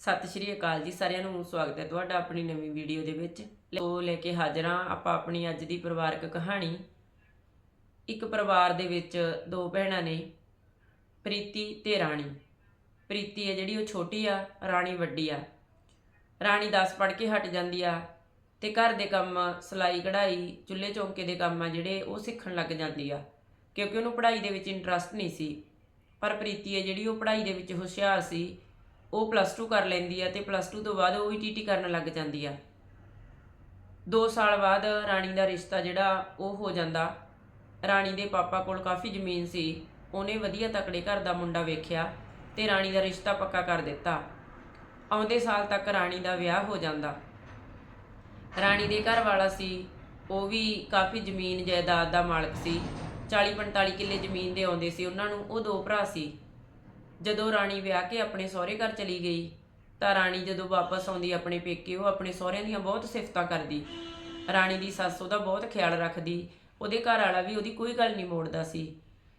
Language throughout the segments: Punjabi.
ਸਤਿ ਸ਼੍ਰੀ ਅਕਾਲ ਜੀ, ਸਾਰਿਆਂ ਨੂੰ ਸਵਾਗਤ ਹੈ ਤੁਹਾਡਾ ਆਪਣੀ ਨਵੀਂ ਵੀਡੀਓ ਦੇ ਵਿੱਚ। ਲੋ, ਲੈ ਕੇ ਹਾਜ਼ਰ ਹਾਂ ਆਪਾਂ ਆਪਣੀ ਅੱਜ ਦੀ ਪਰਿਵਾਰਕ ਕਹਾਣੀ। ਇੱਕ ਪਰਿਵਾਰ ਦੇ ਵਿੱਚ ਦੋ ਭੈਣਾਂ ਨੇ, ਪ੍ਰੀਤੀ ਤੇ ਰਾਣੀ। ਪ੍ਰੀਤੀ ਹੈ ਜਿਹੜੀ ਉਹ ਛੋਟੀ ਆ, ਰਾਣੀ ਵੱਡੀ ਆ। ਰਾਣੀ 10 ਪੜ੍ਹ ਕੇ ਹਟ ਜਾਂਦੀ ਆ ਤੇ ਘਰ ਦੇ ਕੰਮ, ਸਿਲਾਈ, ਕਢਾਈ, ਚੁੱਲ੍ਹੇ ਚੌਂਕੇ ਦੇ ਕੰਮ ਆ ਜਿਹੜੇ ਉਹ ਸਿੱਖਣ ਲੱਗ ਜਾਂਦੀ ਆ, ਕਿਉਂਕਿ ਉਹਨੂੰ ਪੜ੍ਹਾਈ ਦੇ ਵਿੱਚ ਇੰਟਰਸਟ ਨਹੀਂ ਸੀ। ਪਰ ਪ੍ਰੀਤੀ ਹੈ ਜਿਹੜੀ ਉਹ ਪੜ੍ਹਾਈ ਦੇ ਵਿੱਚ ਹੁਸ਼ਿਆਰ ਸੀ ਉਹ ਪਲੱਸ 2 ਕਰ ਲੈਂਦੀ ਆ ਤੇ ਪਲੱਸ 2 ਤੋਂ ਬਾਅਦ ਉਹ ਈਟੀਟੀ ਕਰਨ ਲੱਗ ਜਾਂਦੀ ਆ। 2 ਸਾਲ ਬਾਅਦ ਰਾਣੀ ਦਾ ਰਿਸ਼ਤਾ ਜਿਹੜਾ ਉਹ ਹੋ ਜਾਂਦਾ। ਰਾਣੀ ਦੇ ਪਾਪਾ ਕੋਲ ਕਾਫੀ ਜ਼ਮੀਨ ਸੀ, ਉਹਨੇ ਵਧੀਆ ਤਕੜੇ ਘਰ ਦਾ ਮੁੰਡਾ ਵੇਖਿਆ ਤੇ ਰਾਣੀ ਦਾ ਰਿਸ਼ਤਾ ਪੱਕਾ ਕਰ ਦਿੱਤਾ। ਆਉਂਦੇ ਸਾਲ ਤੱਕ ਰਾਣੀ ਦਾ ਵਿਆਹ ਹੋ ਜਾਂਦਾ। ਰਾਣੀ ਦੇ ਘਰ ਵਾਲਾ ਸੀ, ਉਹ ਵੀ ਕਾਫੀ ਜ਼ਮੀਨ ਜਾਇਦਾਦ ਦਾ ਮਾਲਕ ਸੀ। 40-45 ਕਿੱਲੇ ਜ਼ਮੀਨ ਦੇ ਆਉਂਦੇ ਸੀ, ਉਹਨਾਂ ਨੂੰ ਉਹ ਦੋ ਭਰਾ ਸੀ। ਜਦੋਂ ਰਾਣੀ ਵਿਆਹ ਕੇ ਆਪਣੇ ਸਹੁਰੇ ਘਰ ਚਲੀ ਗਈ, ਤਾਂ ਰਾਣੀ ਜਦੋਂ ਵਾਪਸ ਆਉਂਦੀ ਆਪਣੇ ਪੇਕੇ, ਉਹ ਆਪਣੇ ਸਹੁਰਿਆਂ ਦੀਆਂ ਬਹੁਤ ਸਿਫਤਾਂ ਕਰਦੀ। ਰਾਣੀ ਦੀ ਸੱਸ ਉਹਦਾ ਬਹੁਤ ਖਿਆਲ ਰੱਖਦੀ, ਉਹਦੇ ਘਰ ਵਾਲਾ ਵੀ ਉਹਦੀ ਕੋਈ ਗੱਲ ਨਹੀਂ ਮੋੜਦਾ ਸੀ।